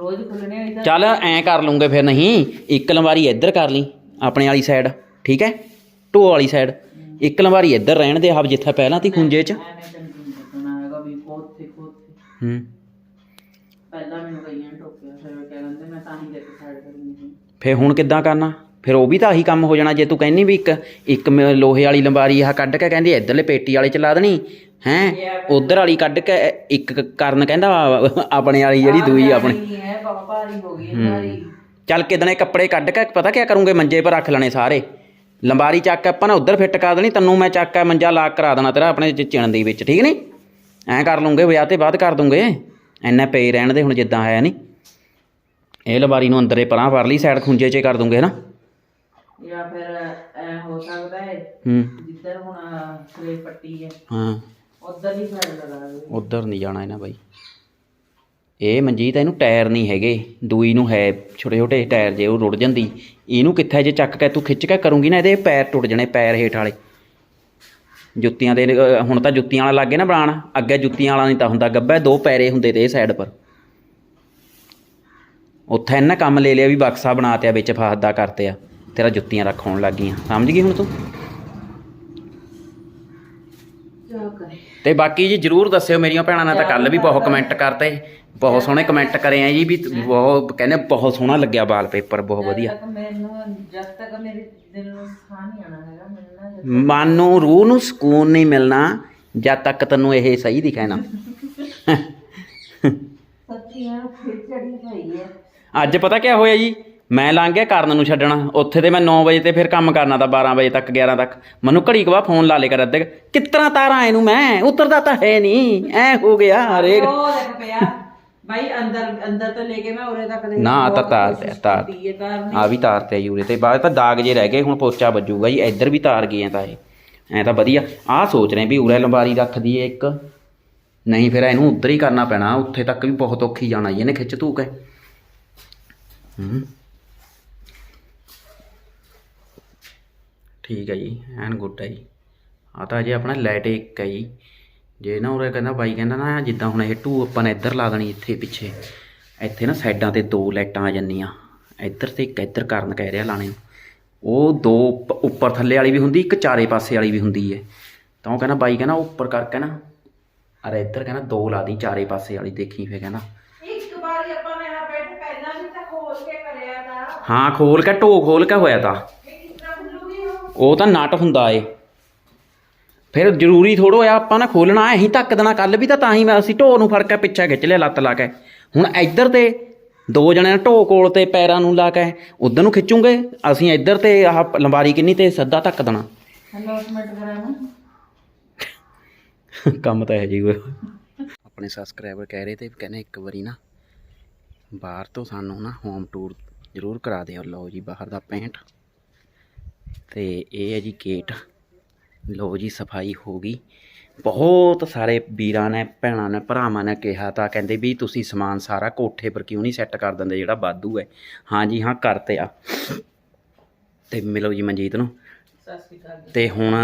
ਰੋਜ਼ ਖੁੱਲਣੇ ਵਾਲੀ ਤਾਂ ਚੱਲ ਐਂ ਕਰ ਲੂੰਗੇ ਫਿਰ ਨਹੀਂ ਇੱਕ ਲੰਬਾਰੀ ਇੱਧਰ ਕਰ ਲਈ ਆਪਣੇ ਵਾਲੀ ਸਾਈਡ ਠੀਕ ਹੈ? ਢੋ ਵਾਲੀ ਸਾਈਡ ਇੱਕ ਲੰਬਾਰੀ ਇੱਧਰ ਰਹਿਣ ਦੇ ਹਬ ਜਿੱਥੇ ਪਹਿਲਾਂ ਤੀ ਖੁੰਝੇ ਚ। ਐਵੇਂ ਤੈਨੂੰ ਨਹੀਂ ਦੱਸਣਾ ਹੈਗਾ ਵੀ ਕੋਥੇ ਕੋਥੇ ਹੂੰ। ਪਹਿਲਾਂ ਮੈਨੂੰ ਕਈਆਂ ਨੇ ਟੋਕਿਆ ਫਿਰ ਉਹ ਕਹਿੰਦੇ ਮੈਂ ਤਾਂ ਹੀ ਲੈ ਕੇ ਸਾਈਡ ਕਰਨੀ ਸੀ। ਫੇ ਹੁਣ ਕਿੱਦਾਂ ਕਰਨਾ? ਫਿਰ ਉਹ ਵੀ ਤਾਂ ਆਹੀ ਕੰਮ ਹੋ ਜਾਣਾ ਜੇ ਤੂੰ ਕਹਿੰਨੀ ਵੀ ਇੱਕ ਇੱਕ ਮ- ਲੋਹੇ ਵਾਲੀ ਲੰਬਾਰੀ ਆਹ ਕੱਢ ਕੇ ਕਹਿੰਦੀ ਇੱਧਰਲੇ ਪੇਟੀ ਵਾਲੇ ਚ ਲਾ ਦੇਣੀ ਹੈ? ਉਧਰ ਵਾਲੀ ਕੱਢ ਕੇ ਇੱਕ ਕਰਨ ਕਹਿੰਦਾ ਆਪਣੇ ਵਾਲੀ ਜਿਹੜੀ ਦੂਈ ਆਪਣੀ। ਨਹੀਂ ਹੈ ਬਾਬਾ ਭਾਰੀ ਹੋ ਗਈ ਇਹ ਭਾਰੀ। ਚੱਲ ਕਿਦਣੇ ਕੱਪੜੇ ਕੱਢ ਕੇ ਪਤਾ ਕਿਆ ਕਰੂੰਗੇ ਮੰਜੇ 'ਪਰ ਰੱਖ ਲੈਣੇ ਸਾਰੇ। ਲੰਬਾਰੀ ਚੱਕ ਕੇ ਆਪਾਂ ਨਾ ਉਧਰ ਫਿੱਟ ਕਰ ਦੇਣੀ ਤੈਨੂੰ ਮੈਂ ਚੱਕ ਕੇ ਮੰਜਾ ਲਾਕ ਕਰਾ ਦੇਣਾ ਤੇਰਾ ਆਪਣੇ ਚ- ਚਿਣ ਦੀ ਵਿੱਚ ਠੀਕ ਨਹੀਂ? ਐਂ ਕਰ ਲੂੰਗੇ ਵਿਆਹ ਤੇ ਬਾਅਦ ਕਰ ਦੂੰਗੇ। ਐਨਾ ਪਏ ਰਹਿਣ ਦੇ ਹੁਣ ਜਿੱਦਾਂ ਆਇਆ ਨਹੀਂ। ਇਹ ਲੰਬਾਰੀ ਨੂੰ ਅੰਦਰੇ ਪਰਾਂ ਕਰ ਲਈ ਸਾਈਡ ਖੁੰਝੇ 'ਚ ਕਰ ਦੂੰਗੇ ਹਨਾ? ਜਾਂ ਫਿਰ ਐ ਹੋ ਸਕਦਾ ਹੈ ਹੂੰ। ਜਿੱਧਰ ਹੁਣ ਸਲੇ ਪੱਟੀ ਹੈ ਹਾਂ। ਉਧਰ ਹੀ ਸਾਈਡ ਲਗਾ ਉਧਰ ਨਹੀਂ ਜਾਣਾ ਇਹਨਾਂ ਬਾਈ। ਇਹ ਮਨਜੀਤ, ਇਹਨੂੰ ਟਾਇਰ ਨਹੀਂ ਹੈਗੇ। ਦੂਈ ਨੂੰ ਹੈ ਛੋਟੇ ਛੋਟੇ ਟਾਇਰ, ਜੇ ਉਹ ਰੁੜ ਜਾਂਦੀ। ਇਹਨੂੰ ਕਿੱਥੇ ਜੇ ਚੱਕ ਕੇ ਤੂੰ ਖਿੱਚ ਕੇ ਕਰੂੰਗੀ ਨਾ, ਇਹਦੇ ਪੈਰ ਟੁੱਟ ਜਾਣੇ ਪੈਰ ਹੇਠ ਵਾਲੇ। ਜੁੱਤੀਆਂ ਦੇ, ਅਹ, ਹੁਣ ਤਾਂ ਜੁੱਤੀਆਂ ਵਾਲਾ ਲੱਗੇ ਨਾ ਬਣਾਉਣ। ਅੱਗੇ ਜੁੱਤੀਆਂ ਵਾਲਾ ਨਹੀਂ ਤਾਂ ਹੁੰਦਾ। ਗੱਬੇ ਦੋ ਪੈਰੇ ਹੁੰਦੇ ਤੇ ਇਹ ਸਾਈਡ ਪਰ। ਉੱਥੇ ਇਹਨਾਂ ਕੰਮ ਲੈ ਲਿਆ ਵੀ ਬਕਸਾ ਬਣਾਤਿਆ ਵਿੱਚ ਫਸਦਾ ਕਰਤੇ ਆ ਤੇਰਾ ਜੁੱਤੀਆਂ ਰੱਖਣ ਲੱਗ ਗਈਆਂ। ਸਮਝ ਗਈ ਹੁਣ ਤੂੰ ਕਿਆ ਕਰੇ ਤੇ ਬਾਕੀ ਜੀ ਜਰੂਰ ਦੱਸਿਓ ਮੇਰੀਆਂ ਭੈਣਾਂ ਨੇ ਤਾਂ ਕੱਲ ਵੀ ਬਹੁਤ ਕਮੈਂਟ ਕਰਤੇ। ਬਹੁਤ ਸੋਹਣੇ ਕਮੈਂਟ ਕਰੇ ਆ ਜੀ ਵੀ ਬਹੁਤ ਕਹਿੰਦੇ ਬਹੁਤ ਸੋਹਣਾ ਲੱਗਿਆ ਵਾਲ ਪੇਪਰ ਬਹੁਤ ਵਧੀਆ। ਮੈਨੂੰ ਜਦ ਤੱਕ ਮੇਰੇ ਦਿਲ ਨੂੰ ਸਾਹ ਨਹੀਂ ਆਣਾ ਹੈਗਾ ਮੈਨੂੰ ਨਾ ਜਦ ਮਨ ਨੂੰ ਰੂਹ ਨੂੰ ਸਕੂਨ ਨਹੀਂ ਮਿਲਣਾ ਜਦ ਤੱਕ ਤੈਨੂੰ ਇਹ ਸਹੀ ਦਿਖੇ ਨਾ। ਸੱਚੀ ਮੈਂ ਫਿਰ ਚੜੀ ਪਈ ਹੈ। ਅੱਜ ਪਤਾ ਕੀ ਹੋਇਆ ਜੀ? ਮੈਂ ਲੰਘ ਗਿਆ ਕਰਨ ਨੂੰ ਛੱਡਣਾ। ਉੱਥੇ ਤੇ ਮੈਂ 9 ਵਜੇ ਤੇ ਫਿਰ ਕੰਮ ਕਰਨਾ ਤਾਂ 12 ਵਜੇ ਤੱਕ 11 ਤੱਕ। ਮੈਨੂੰ ਘੜੀ ਕੁ ਬਾਅਦ ਫੋਨ ਲਾ ਲੇ ਕਰ ਅੱਧੇ ਕਿਤਨਾ ਤਾਰਾਂ ਇਹਨੂੰ ਮੈਂ? ਉਤਰਦਾ ਤਾਂ ਹੈ ਨਹੀਂ ਐ ਹੋ ਗਿਆ ਹਰੇਕ। ਉਹ ਦੇਖ ਪਿਆ। ਭਾਈ ਅੰਦਰ ਅੰਦਰ ਤੋਂ ਲੈ ਕੇ ਮੈਂ ਉਰੇ ਤੱਕ ਦੇ ਨਾ ਤਾਂ ਤਾਰ ਤੇ ਤਾਰ। ਆ ਵੀ ਤੇ ਯੂਰੇ ਤੇ। ਬਾਅਦ ਤਾਂ ਦਾਗ ਜੇ ਰਹਿ ਗਏ ਹੁਣ ਪੋਚਾ ਵੱਜੂਗਾ ਜੀ। ਇੱਧਰ ਵੀ ਤਾਰ ਗਏ ਆ ਤਾਂ ਇਹ। ਐ ਤਾਂ ਵਧੀਆ। ਆਹ ਸੋਚ ਰਹੇ ਵੀ ਉਰੇ ਲੰਬਾਰੀ ਰੱਖ ਦਈਏ ਇੱਕ। ਨਹੀਂ ਫਿਰ ਇਹਨੂੰ ਉੱਧਰ ਹੀ ਕਰਨਾ ਪੈਣਾ। ਉੱਥੇ ਤੱਕ ਵੀ ਬਹੁਤ ਔਖੀ ਜਾਣਾ ਜੀ। ਇਹਨੇ ਖਿੱਚ ਧੂ ਕੇ ਹੂੰ। ਠੀਕ ਹੈ ਜੀ ਐਨ ਗੁੱਡ ਹੈ ਜੀ ਆ ਤਾਂ ਅਜੇ ਆਪਣਾ ਲਾਈਟ ਇੱਕ ਹੈ ਜੀ ਜੇ ਨਾ ਉਰੇ ਕਹਿੰਦਾ ਬਾਈ ਕਹਿੰਦਾ ਨਾ ਜਿੱਦਾਂ ਹੁਣ ਇਹ ਟੂ ਆਪਾਂ ਨੇ ਇੱਧਰ ਲਾ ਦੇਣੀ ਇੱਥੇ ਪਿੱਛੇ। ਇੱਥੇ ਨਾ ਸਾਈਡਾਂ ਤੇ ਦੋ ਲਾਈਟਾਂ ਆ ਜੰਨੀਆਂ ਇੱਧਰ ਤੇ ਇੱਕ ਇੱਧਰ ਕਰਨ ਕਹਿ ਰਿਹਾ ਲਾਣੇ ਉਹ ਦੋ ਉੱਪ- ਉੱਪਰ ਥੱਲੇ ਵਾਲੀ ਵੀ ਹੁੰਦੀ ਇੱਕ ਚਾਰੇ ਪਾਸੇ ਵਾਲੀ ਵੀ ਹੁੰਦੀ ਹੈ ਤਾਂ ਉਹ ਕਹਿੰਦਾ ਬਾਈ ਕਹਿੰਦਾ ਉੱਪਰ ਕਰਕੇ ਨਾ ਅਰੇ ਇੱਧਰ ਕਹਿੰਦਾ ਦੋ ਲਾ ਦੀ ਚਾਰੇ ਪਾਸੇ ਵਾਲੀ ਦੇਖੀ ਫੇ ਕਹਿੰਦਾ। ਇੱਕ ਵਾਰੀ ਆਪਾਂ ਨੇ ਆ ਬੈਠ ਪਹਿਲਾਂ ਵੀ ਤਾਂ ਖੋਲ ਕੇ ਕਰਿਆ ਤਾਂ। ਹਾਂ ਖੋਲ ਕੇ ਢੋ ਖੋਲ ਕੇ ਹੋਇਆ ਤਾਂ। ਉਹ ਤਾਂ ਨਟ ਹੁੰਦਾ ਏ। ਫਿਰ ਜ਼ਰੂਰੀ ਥੋੜੋ ਆ ਆਪਾਂ ਨਾ ਖੋਲਣਾ ਐਂ ਧੱਕ ਦੇਣਾ ਕੱਲ ਵੀ ਤਾਂ ਤਾਂ ਹੀ ਮੈਂ ਅਸੀਂ ਢੋ ਨੂੰ ਫੜ ਕੇ ਪਿੱਛੇ ਖਿੱਚ ਲਿਆ ਲੱਤ ਲਾ ਕੇ। ਹੁਣ ਇੱਧਰ ਤੇ ਦੋ ਜਣੇ ਢੋ ਕੋਲ ਤੇ ਪੈਰਾਂ ਨੂੰ ਲਾ ਕੇ ਉਧਰ ਨੂੰ ਖਿੱਚੂਗੇ ਅਸੀਂ ਇੱਧਰ ਤੇ ਆਹ ਲੰਬਾਰੀ ਕਿੰਨੀ ਤੇ ਸਿੱਧਾ ਧੱਕ ਦੇਣਾ। ਅਨਾਉਂਸਮੈਂਟ ਕੰਮ ਤਾਂ ਇਹ ਜੀ ਹੋਇਆ। ਆਪਣੇ ਸਬਸਕ੍ਰਾਈਬਰ ਕਹਿ ਰਹੇ ਤੇ ਕਹਿੰਦੇ ਇੱਕ ਵਾਰੀ ਨਾ ਬਾਹਰ ਤੋਂ ਸਾਨੂੰ ਨਾ ਹੋਮ ਟੂਰ ਜ਼ਰੂਰ ਕਰਾ ਦਿਓ। ਲਓ ਜੀ ਬਾਹਰ ਦਾ ਪੇਂਟ ਤੇ ਇਹ ਹੈ ਜੀ ਗੇਟ ਲੋ ਜੀ ਸਫ਼ਾਈ ਹੋ ਗਈ। ਬਹੁਤ ਸਾਰੇ ਵੀਰਾਂ ਨੇ ਭੈਣਾਂ ਨੇ ਭਰਾਵਾਂ ਨੇ ਕਿਹਾ ਤਾਂ ਕਹਿੰਦੇ ਵੀ ਤੁਸੀਂ ਸਮਾਨ ਸਾਰਾ ਕੋਠੇ ਪਰ ਕਿਉਂ ਨਹੀਂ ਸੈੱਟ ਕਰ ਦਿੰਦੇ ਜਿਹੜਾ ਵਾਧੂ ਹੈ। ਹਾਂਜੀ ਹਾਂ ਕਰਤੇ ਆ। ਤੇ ਮਿਲੋ ਜੀ ਮਨਜੀਤ ਨੂੰ। ਜੀ। ਤੇ ਹੁਣ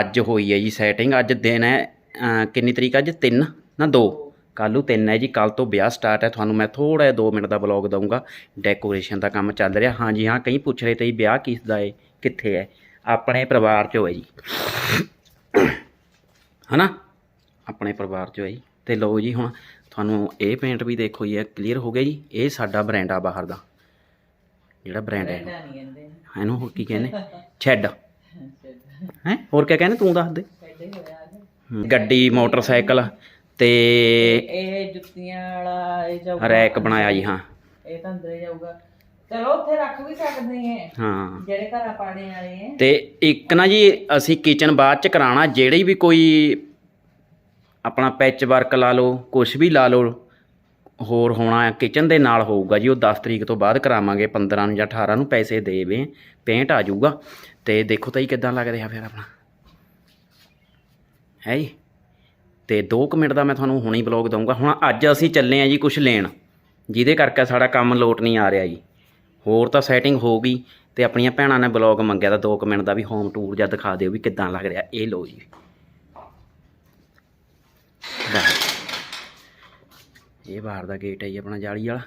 ਅੱਜ ਹੋਈ ਹੈ ਜੀ ਸੈਟਿੰਗ ਅੱਜ ਦਿਨ ਹੈ ਕਿੰਨੀ ਤਰੀਕ ਅੱਜ? 3 ਨਾ 2 ਕੱਲ ਨੂੰ 3 ਹੈ ਜੀ ਕੱਲ ਤੋਂ ਵਿਆਹ ਸਟਾਰਟ ਹੈ। ਤੁਹਾਨੂੰ ਮੈਂ ਥੋੜਾ ਜਿਹਾ 2 ਮਿੰਟ ਦਾ ਬਲੌਗ ਦਊਂਗਾ। ਡੈਕੋਰੇਸ਼ਨ ਦਾ ਕੰਮ ਚੱਲ ਰਿਹਾ। ਹਾਂਜੀ ਹਾਂ ਕਈ ਪੁੱਛ ਰਹੇ ਤੇ ਜੀ ਵਿਆਹ ਕਿਸ ਦਾ ਹੈ ਕਿੱਥੇ ਹੈ? ਆਪਣੇ ਪਰਿਵਾਰ 'ਚ ਹੋਇਆ ਜੀ। ਹਨਾ? ਆਪਣੇ ਪਰਿਵਾਰ 'ਚ ਹੋਇਆ ਜੀ। ਤੇ ਲਓ ਜੀ ਹੁਣ ਤੁਹਾਨੂੰ ਇਹ ਪੇਂਟ ਵੀ ਦੇਖੋ ਜੀ ਇਹ ਕਲੀਅਰ ਹੋ ਗਿਆ ਜੀ। ਇਹ ਸਾਡਾ ਬ੍ਰਾਂਡ ਆ ਬਾਹਰ ਦਾ। ਜਿਹੜਾ ਬ੍ਰਾਂਡ ਹੈ। ਇਹਨੂੰ ਹੋਰ ਕੀ ਕਹਿੰਦੇ? ਛੱਡ ਹੈ? ਹੋਰ ਕੀ ਕਹਿੰਦੇ? ਤੂੰ ਦੱਸ ਦੇ। ਗੱਡੀ ਮੋਟਰਸਾਈਕਲ। ਤੇ ਇਹ ਜੁੱਤੀਆਂ ਵਾਲਾ ਇਹ ਜਾਊਗਾ ਰੈਕ ਬਣਾਇਆ ਜੀ ਹਾਂ। ਇਹ ਤਾਂ ਅੰਦਰੇ ਜਾਊਗਾ। ਚਲੋ ਉੱਥੇ ਰੱਖ ਵੀ ਸਕਦੇ ਹੈ। ਹਾਂ। ਜਿਹੜੇ ਘਰ ਪਾਣੇ ਵਾਲੇ ਹੈ ਤੇ ਇੱਕ ਨਾ ਜੀ ਅਸੀਂ ਕਿਚਨ ਬਾਅਦ ਚ ਕਰਾਣਾ ਜਿਹੜੀ ਵੀ ਕੋਈ ਆਪਣਾ ਪੈਚ ਵਰਕ ਲਾ ਲਓ ਕੁਝ ਵੀ ਲਾ ਲਓ ਹੋਰ ਹੋਣਾ ਕਿਚਨ ਦੇ ਨਾਲ ਹੋਊਗਾ ਜੀ ਉਹ 10 ਤਰੀਕ ਤੋਂ ਬਾਅਦ ਕਰਾਵਾਂਗੇ 15 ਨੂੰ ਜਾਂ 18 ਨੂੰ ਪੈਸੇ ਦੇਵੇ ਪੇਂਟ ਆ ਜਾਊਗਾ। ਤੇ ਦੇਖੋ ਤਾਂ ਜੀ ਕਿਦਾਂ ਲੱਗ ਰਿਹਾ ਫਿਰ ਆਪਣਾ। ਹੈ ਜੀ? ਤੇ 2 ਮਿੰਟ ਦਾ ਮੈਂ ਤੁਹਾਨੂੰ ਹੁਣੀ ਬਲੌਗ ਦਊਂਗਾ। ਹੁਣ ਅੱਜ ਅਸੀਂ ਚੱਲੇ ਆ ਜੀ ਕੁਝ ਲੈਣ। ਜਿਹਦੇ ਕਰਕੇ ਸਾਡਾ ਕੰਮ ਲੋਟ ਨਹੀਂ ਆ ਰਿਹਾ ਜੀ। ਹੋਰ ਤਾਂ ਸੈਟਿੰਗ ਹੋ ਗਈ ਤੇ ਆਪਣੀਆਂ ਭੈਣਾਂ ਨੇ ਬਲੌਗ ਮੰਗਿਆ ਤਾਂ 2 ਮਿੰਟ ਦਾ ਵੀ ਹੋਮ ਟੂਰ ਜਾਂ ਦਿਖਾ ਦਿਓ ਵੀ ਕਿੱਦਾਂ ਲੱਗ ਰਿਹਾ। ਇਹ ਲੋ ਜੀ। ਇਹ ਬਾਹਰ ਦਾ ਗੇਟ ਹੈ ਜੀ ਆਪਣਾ ਜਾਲੀ ਵਾਲਾ।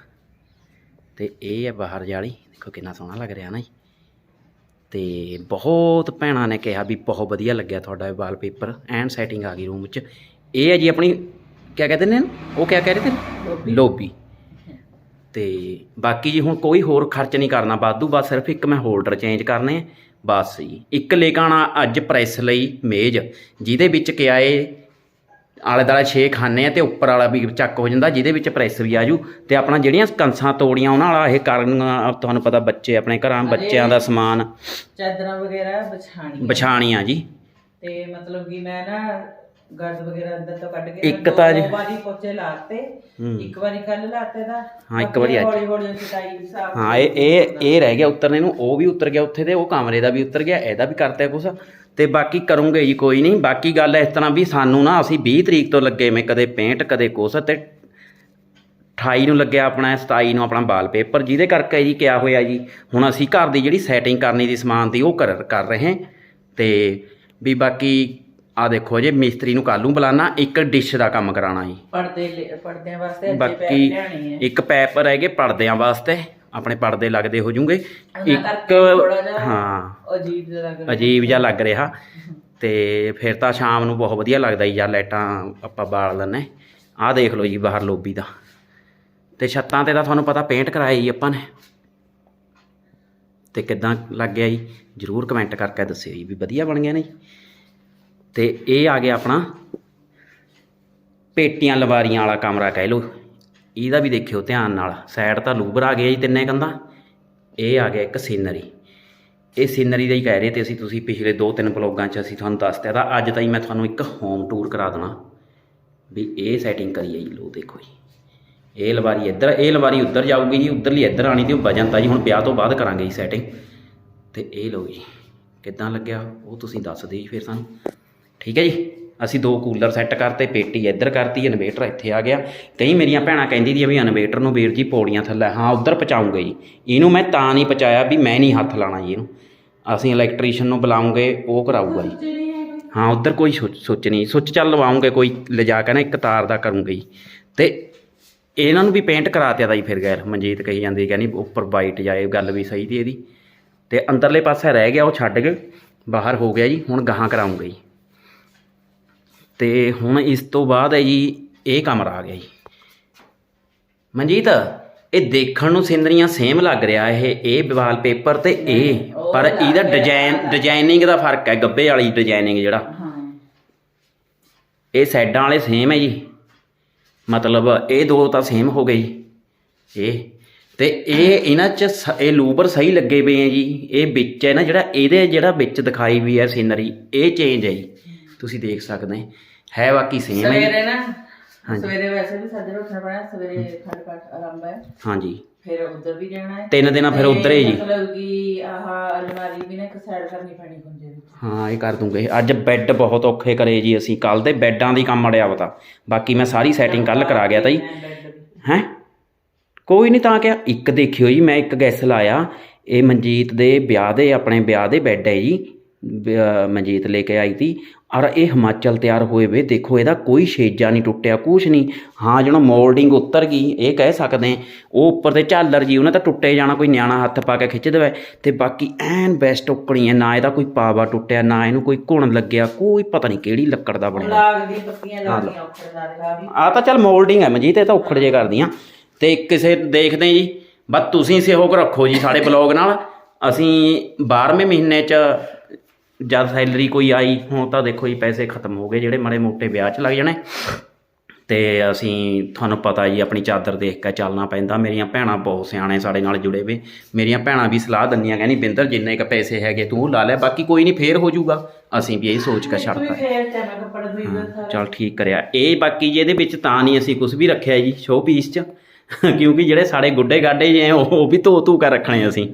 ਤੇ ਇਹ ਹੈ ਬਾਹਰ ਜਾਲੀ। ਦੇਖੋ ਕਿੰਨਾ ਸੋਹਣਾ ਲੱਗ ਰਿਹਾ ਨਾ ਜੀ। ਤੇ ਬਹੁਤ ਭੈਣਾਂ ਨੇ ਕਿਹਾ ਵੀ ਬਹੁਤ ਵਧੀਆ ਲੱਗਿਆ ਤੁਹਾਡਾ ਵਾਲਪੇਪਰ ਐਂਡ ਸੈਟਿੰਗ ਆ ਗਈ ਰੂਮ 'ਚ। ਇਹ ਹੈ ਜੀ ਆਪਣੀ ਕੀ ਕਹਿੰਦੇ ਨੇ? ਉਹ ਕੀ ਕਹਿ ਰਹੇ ਤੇ ਲੋਬੀ ਤੇ ਬਾਕੀ ਜੀ ਹੁਣ ਕੋਈ ਹੋਰ ਖਰਚ ਨਹੀਂ ਕਰਨਾ ਵਾਧੂ ਬਸ ਸਿਰਫ ਇੱਕ ਮੈਂ ਹੋਲਡਰ ਚੇਂਜ ਕਰਨੇ ਆ ਬਸ ਜੀ। ਇੱਕ ਲੈ ਕੇ ਆਉਣਾ ਅੱਜ ਪ੍ਰੈਸ ਲਈ ਮੇਜ਼ ਜਿਹਦੇ ਵਿੱਚ ਕਿਆ ਏ ਆਲੇ ਦਾਲੇ 6 ਖਾਨੇ ਆ ਤੇ ਉੱਪਰ ਵਾਲਾ ਵੀ ਚੱਕ ਹੋ ਜਾਂਦਾ ਜਿਹਦੇ ਵਿੱਚ ਪ੍ਰੈਸ ਵੀ ਆਜੂ ਤੇ ਆਪਣਾ ਜਿਹੜੀਆਂ ਕੰਸਾਂ ਤੋੜੀਆਂ ਉਹਨਾਂ ਵਾਲਾ ਇਹ ਕਰਨ ਤੁਹਾਨੂੰ ਪਤਾ ਬੱਚੇ ਆਪਣੇ ਘਰਾਂ ਬੱਚਿਆਂ ਦਾ ਸਮਾਨ। ਚਾਦਰਾਂ ਵਗੈਰਾ ਵਿਛਾਣੀ ਵਿਛਾਣੀਆਂ ਜੀ। ਤੇ ਮਤਲਬ ਕਿ ਮੈਂ ਨਾ ਗਰਦ ਵਗੈਰਾ ਅੰਦਰ ਤੋਂ ਕੱਢ ਕੇ ਇੱਕ ਤਾਂ ਜੀ- ਵਾਰੀ ਪੋਚੇ ਲਾਤੇ ਹੂੰ। ਇੱਕ ਵਾਰੀ ਕੱਲ ਲਾਤੇ ਦਾ ਹਾਂ, ਇੱਕ ਵਾਰੀ ਅੱਜ। ਹੌਲੀ ਹੌਲੀ ਚਟਾਈ ਸਾਫ਼ ਹਾਂ ਇਹ ਇਹ ਇਹ ਰਹਿ ਗਿਆ ਉਤਰਨੇ ਨੂੰ ਉਹ ਵੀ ਉਤਰ ਗਿਆ ਉੱਥੇ ਤੇ ਉਹ ਕਮਰੇ ਦਾ ਵੀ ਉਤਰ ਗਿਆ ਇਹਦਾ ਵੀ ਕਰਤਾ ਕੁਛ ਤੇ ਬਾਕੀ ਕਰੂੰਗੇ ਜੀ ਕੋਈ ਨਹੀਂ ਬਾਕੀ ਗੱਲ ਇਸ ਤਰ੍ਹਾਂ ਵੀ ਸਾਨੂੰ ਨਾ ਅਸੀਂ 20 ਤਰੀਕ ਤੋਂ ਲੱਗੇ ਮੈਂ ਕਦੇ ਪੇਂਟ ਕਦੇ ਕੁਛ ਤੇ 28 ਨੂੰ ਲੱਗਿਆ ਆਪਣਾ 27 ਨੂੰ ਆਪਣਾ ਵਾਲਪੇਪਰ ਜਿਹਦੇ ਕਰਕੇ ਜੀ ਕਿਆ ਹੋਇਆ ਜੀ ਹੁਣ ਅਸੀਂ ਘਰ ਦੀ ਜਿਹੜੀ ਸੈਟਿੰਗ ਕਰਨੀ ਦੀ ਸਮਾਨ ਦੀ ਉਹ ਕਰ ਕਰ ਰਹੇ ਹਾਂ ਤੇ ਵੀ ਬਾਕੀ ਆ ਦੇਖੋ ਜੇ ਮਿਸਤਰੀ ਨੂੰ ਕੱਲ੍ਹ ਨੂੰ ਬੁਲਾਣਾ ਇੱਕ ਡਿਸ਼ ਦਾ ਕੰਮ ਕਰਾਣਾ ਜੀ। ਪਰਦੇ ਲੈ- ਪਰਦਿਆਂ ਵਾਸਤੇ ਅੱਜੇ ਪੈਰ ਬਾਕੀ ਲਿਆਣੇ ਹੈ ਇੱਕ ਪੈਪ ਰਹਿ ਗਏ ਪਰਦਿਆਂ ਵਾਸਤੇ ਆਪਣੇ ਪਰਦੇ ਲੱਗਦੇ ਹੋ ਜੂਗੇ। ਉਹਨਾਂ ਇੱਕ ਕਰਕੇ ਥੋੜ੍ਹਾ ਜਿਹਾ ਹਾਂ। ਅਜੀਬ ਜਿਹਾ ਲੱਗ ਰਿਹਾ। ਅਜੀਬ ਜਿਹਾ ਲੱਗ ਰਿਹਾ। ਤੇ ਫਿਰ ਤਾਂ ਸ਼ਾਮ ਨੂੰ ਬਹੁਤ ਵਧੀਆ ਲੱਗਦਾ ਜੀ ਜਾਂ ਲਾਈਟਾਂ ਆਪਾਂ ਬਾਲ ਲੈਂਦੇ। ਆਹ ਦੇਖ ਲਓ ਜੀ ਬਾਹਰ ਲੋਬੀ ਦਾ। ਤੇ ਛੱਤਾਂ ਤੇ ਤਾਂ ਤੁਹਾਨੂੰ ਪਤਾ ਪੇਂਟ ਕਰਾਇਆ ਜੀ ਆਪਾਂ ਨੇ। ਤੇ ਕਿੱਦਾਂ ਲੱਗ ਗਿਆ ਜੀ? ਜਰੂਰ ਕਮੈਂਟ ਕਰਕੇ ਦੱਸਿਓ ਜੀ ਵੀ ਵਧੀਆ ਬਣ ਗਿਆ ਨੇ ਜੀ ਤੇ ਇਹ ਆ ਗਿਆ ਆਪਣਾ ਪੇਟੀਆਂ ਲਵਾਰੀਆਂ ਵਾਲਾ ਕਮਰਾ ਕਹਿ ਲਓ। ਇਹਦਾ ਵੀ ਦੇਖਿਓ ਧਿਆਨ ਨਾਲ। ਸਾਈਡ ਤਾਂ ਲੂਬਰ ਆ ਗਿਆ ਜੀ ਤਿੰਨੇ ਕੰਧਾਂ। ਇਹ ਆ ਗਿਆ ਇੱਕ ਸੀਨਰੀ। ਇਹ ਸੀਨਰੀ ਦਾ ਹੀ ਕਹਿ ਰਹੇ ਤੇ ਅਸੀਂ ਤੁਸੀਂ ਪਿਛਲੇ 2-3 ਬਲੌਗਾਂ 'ਚ ਅਸੀਂ ਤੁਹਾਨੂੰ ਦੱਸਦਿਆ ਤਾਂ ਅੱਜ ਤਾਈਂ ਮੈਂ ਤੁਹਾਨੂੰ ਇੱਕ ਹੋਮ ਟੂਰ ਕਰਾ ਦੇਣਾ। ਵੀ ਇਹ ਸੈਟਿੰਗ ਕਰੀ ਕਰੀਏ ਜੀ। ਲੋ ਦੇਖੋ ਜੀ। ਇਹ ਲਵਾਰੀ ਇੱਧਰ, ਇਹ ਲਵਾਰੀ ਉੱਧਰ ਜਾਊਗੀ ਜੀ। ਉੱਧਰਲੀ ਇੱਧਰ ਆਣੀ ਤੇ ਉਹ ਵਜਨ ਤਾਂ ਜੀ। ਹੁਣ ਵਿਆਹ ਤੋਂ ਬਾਅਦ ਕਰਾਂਗੇ ਜੀ ਸੈਟਿੰਗ ਤੇ ਇਹ ਲਓ ਜੀ। ਕਿੱਦਾਂ ਲੱਗਿਆ? ਉਹ ਤੁਸੀਂ ਦੱਸ ਦਿਓ ਜੀ ਫਿਰ ਸਾਨੂੰ। ਠੀਕ ਹੈ ਜੀ? ਅਸੀਂ ਦੋ ਕੂਲਰ ਸੈੱਟ ਕਰਤੇ ਪੇਟੀ ਇੱਧਰ ਕਰਤੀ ਇਨਵੇਟਰ ਇੱਥੇ ਆ ਗਿਆ। ਕਈ ਮੇਰੀਆਂ ਭੈਣਾਂ ਕਹਿੰਦੀ ਦੀਆਂ ਵੀ ਇਨਵੇਟਰ ਨੂੰ ਵੀਰ ਜੀ ਪੌੜੀਆਂ ਥੱਲੇ ਹਾਂ ਉੱਧਰ ਪਹੁੰਚਾਉਂਗੇ ਜੀ। ਇਹਨੂੰ ਮੈਂ ਤਾਂ ਨਹੀਂ ਪਹੁੰਚਾਇਆ ਵੀ ਮੈਂ ਨਹੀਂ ਹੱਥ ਲਾਣਾ ਜੀ ਇਹਨੂੰ। ਅਸੀਂ ਇਲੈਕਟ੍ਰੀਸ਼ੀਅਨ ਨੂੰ ਬੁਲਾਉਂਗੇ ਉਹ ਕਰਾਊਗਾ ਜੀ। ਹੈ ਉੱਧਰ ਕੋਈ ਸੁੱਚ ਸੁੱਚ ਨਹੀਂ। ਸੁੱਚ ਚੱਲ ਲਵਾਉਂਗੇ ਕੋਈ ਲਿਜਾ ਕੇ ਨਾ ਇੱਕ ਤਾਰ ਦਾ ਕਰੂੰਗੇ ਜੀ। ਤੇ ਇਹਨਾਂ ਨੂੰ ਵੀ ਪੇਂਟ ਕਰਾਤਿਆ ਦਾ ਜੀ ਫਿਰ ਗੈਰ ਮਨਜੀਤ ਕਹੀ ਜਾਂਦੀ ਕਹਿੰਦੀ ਉੱਪਰ ਵਾਈਟ ਜਾਏ ਗੱਲ ਵੀ ਸਹੀ ਦੀ ਇਹਦੀ। ਤੇ ਅੰਦਰਲੇ ਪਾਸੇ ਰਹਿ ਗਿਆ ਉਹ ਛੱਡ ਕੇ ਬਾਹਰ ਹੋ ਗਿਆ ਜੀ ਹੁਣ ਗਾਹਾਂ ਕਰਾਉਂਗੇ ਜੀ। ਤੇ ਹੁਣ ਇਸ ਤੋਂ ਬਾਅਦ ਹੈ ਜੀ ਇਹ ਕਮਰਾ ਆ ਗਿਆ ਜੀ। ਮਨਜੀਤ ਇਹ ਦੇਖਣ ਨੂੰ ਸਿੰਦਰੀਆਂ ਸੇਮ ਲੱਗ ਰਿਹਾ ਇਹ ਇਹ ਵਾਲਪੇਪਰ ਤੇ ਇਹ ਪਰ ਇਹਦਾ ਡਿਜ਼ਾਈਨ। ਡਿਜ਼ਾਈਨਿੰਗ ਦਾ ਫ਼ਰਕ ਹੈ ਗੱਬੇ ਵਾਲੀ ਡਿਜ਼ਾਈਨਿੰਗ ਜਿਹੜਾ। ਇਹ ਸਾਈਡਾਂ ਵਾਲੇ ਸੇਮ ਹੈ ਜੀ। ਮਤਲਬ ਇਹ ਦੋ ਤਾਂ ਸੇਮ ਹੋ ਗਏ ਜੀ। ਇਹ ਤੇ ਇਹ ਇਹਨਾਂ ਚ ਇਹ ਲੂਬਰ ਸਹੀ ਲੱਗੇ ਪਏ ਹੈ ਜੀ। ਇਹ ਵਿੱਚ ਹੈ ਨਾ ਜਿਹੜਾ ਇਹਦੇ ਜਿਹੜਾ ਵਿੱਚ ਦਿਖਾਈ ਵੀ ਹੈ ਸੀਨਰੀ ਇਹ ਚੇਂਜ ਹੈ ਜੀ। ਤੁਸੀਂ ਦੇਖ ਸਕਦੇ ਹੈ ਹੈ ਬਾਕੀ ਸੇਮ ਹੈ। ਸਵੇਰੇ ਨਾ ਹਾਂਜੀ। ਸਵੇਰੇ ਵੈਸੇ ਵੀ ਸਾਡੇ ਉੱਠਣਾ ਪੈਣਾ ਸਵੇਰੇ ਖੰਡ ਪਾਠ ਆਰੰਭ ਹੈ। ਹਾਂਜੀ। ਫਿਰ ਉਧਰ ਵੀ ਜਾਣਾ ਹੈ। ਤਿੰਨ ਦਿਨਾਂ ਫਿਰ ਉੱਧਰ ਹੀ ਜੀ। ਮਤਲਬ ਕਿ ਆਹ ਅਲਮਾਰੀ ਵੀ ਨਾ ਇੱਕ ਸਾਈਡ ਕਰਨੀ ਪੈਣੀ ਹੁੰਦੀ ਹੈ ਇਹ ਕਰ ਦੂੰਗੇ। ਅੱਜ ਬੈੱਡ ਬਹੁਤ ਔਖੇ ਕਰੇ ਜੀ ਅਸੀਂ। ਕੱਲ ਦੇ ਬੈੱਡਾਂ ਦੀ ਕੰਮ ਅੜਿਆ ਪਤਾ ਬਾਕੀ ਮੈਂ ਸਾਰੀ ਸੈਟਿੰਗ ਕੱਲ ਕਰਾ ਗਿਆ ਤਾ ਜੀ। ਹੈ? ਕੋਈ ਨਹੀਂ ਤਾਂ ਕਿਹਾ ਇੱਕ ਦੇਖਿਓ ਜੀ ਮੈਂ ਇੱਕ ਗੈਸ ਲਾਇਆ। ਇਹ ਮਨਜੀਤ ਦੇ ਵਿਆਹ ਦੇ ਆਪਣੇ ਵਿਆਹ ਦੇ ਬੈੱਡ ਹੈ ਜੀ। ਮਨਜੀਤ ਲੈ ਕੇ ਆਈ ਤੀ ਔਰ ਇਹ ਹਿਮਾਚਲ ਤਿਆਰ ਹੋਏ ਵੇ ਦੇਖੋ ਇਹਦਾ ਕੋਈ ਛੇਜਾ ਨਹੀਂ ਟੁੱਟਿਆ ਕੁਛ ਨਹੀਂ। ਹਾਂ ਜਿਹੜਾ ਮੋਲਡਿੰਗ ਉੱਤਰ ਗਈ ਇਹ ਕਹਿ ਸਕਦੇ ਉਹ ਉੱਪਰ ਤੇ ਝਾਲਰ ਜੀ ਉਹਨੇ ਤਾਂ ਟੁੱਟੇ ਜਾਣਾ ਕੋਈ ਨਿਆਣਾ ਹੱਥ ਪਾ ਕੇ ਖਿੱਚ ਦੇਵੇ। ਤੇ ਬਾਕੀ ਐਨ ਬੈਸਟ ਉੱਕਣੀ ਹੈ ਨਾ ਇਹਦਾ ਕੋਈ ਪਾਵਾ ਟੁੱਟਿਆ ਨਾ ਇਹਨੂੰ ਕੋਈ ਘੁਣ ਲੱਗਿਆ ਕੋਈ ਪਤਾ ਨਹੀਂ ਕਿਹੜੀ ਲੱਕੜ ਦਾ ਬਣਿਆ। ਲਾਗ ਦੀ ਪੱਤੀਆਂ ਲਾਗੀਆਂ ਉੱਪਰ ਨਾਲ ਦਿਖਾ ਵੀ ਆ ਤਾਂ ਚੱਲ ਮੋਲਡਿੰਗ ਹੈ ਮਨਜੀਤ ਇਹ ਤਾਂ ਉਖੜ ਜੇ ਕਰਦੀਆਂ। ਤੇ ਕਿਸੇ ਦੇਖਦੇ ਜੀ ਬਸ ਤੁਸੀਂ ਸਹਿਯੋਗ ਰੱਖੋ ਜੀ ਸਾਡੇ ਬਲੌਗ ਨਾਲ। ਅਸੀਂ 12ਵੇਂ ਮਹੀਨੇ ਚ ਜਦ ਸੈਲਰੀ ਕੋਈ ਆਈ ਹੁਣ ਤਾਂ ਦੇਖੋ ਜੀ ਪੈਸੇ ਖਤਮ ਹੋ ਗਏ ਜਿਹੜੇ ਮਾੜੇ ਮੋਟੇ ਵਿਆਹ ਚ ਲੱਗ ਜਾਣੇ। ਤੇ ਅਸੀਂ ਤੁਹਾਨੂੰ ਪਤਾ ਜੀ ਆਪਣੀ ਚਾਦਰ ਦੇਖ ਕੇ ਚੱਲਣਾ ਪੈਂਦਾ। ਮੇਰੀਆਂ ਭੈਣਾਂ ਬਹੁਤ ਸਿਆਣੇ ਸਾਡੇ ਨਾਲ ਜੁੜੇ ਵੇ। ਮੇਰੀਆਂ ਭੈਣਾਂ ਵੀ ਸਲਾਹ ਦਿੰਦੀਆਂ ਕਹਿੰਦੀ ਬਿੰਦਰ ਜਿੰਨੇ ਕ ਪੈਸੇ ਹੈਗੇ ਤੂੰ ਲਾ ਲੈ ਬਾਕੀ ਕੋਈ ਨਹੀਂ ਫੇਰ ਹੋ ਜਾਊਗਾ। ਅਸੀਂ ਵੀ ਇਹ ਸੋਚ ਕੇ ਛੱਡਤਾ। ਚਲ ਠੀਕ ਕਰਿਆ। ਇਹ ਬਾਕੀ ਜੀ ਇਹਦੇ ਵਿੱਚ ਤਾਂ ਨਹੀਂ ਅਸੀਂ ਕੁਝ ਵੀ ਰੱਖਿਆ ਜੀ ਸ਼ੋਅ ਪੀਸ ਚ। ਕਿਉਂਕਿ ਜਿਹੜੇ ਸਾਡੇ ਗੁੱਡੇ ਗਾਡੇ ਜੇ ਉਹ ਉਹ ਵੀ ਧੋ ਧੂ ਕੇ ਰੱਖਣੇ ਅਸੀਂ।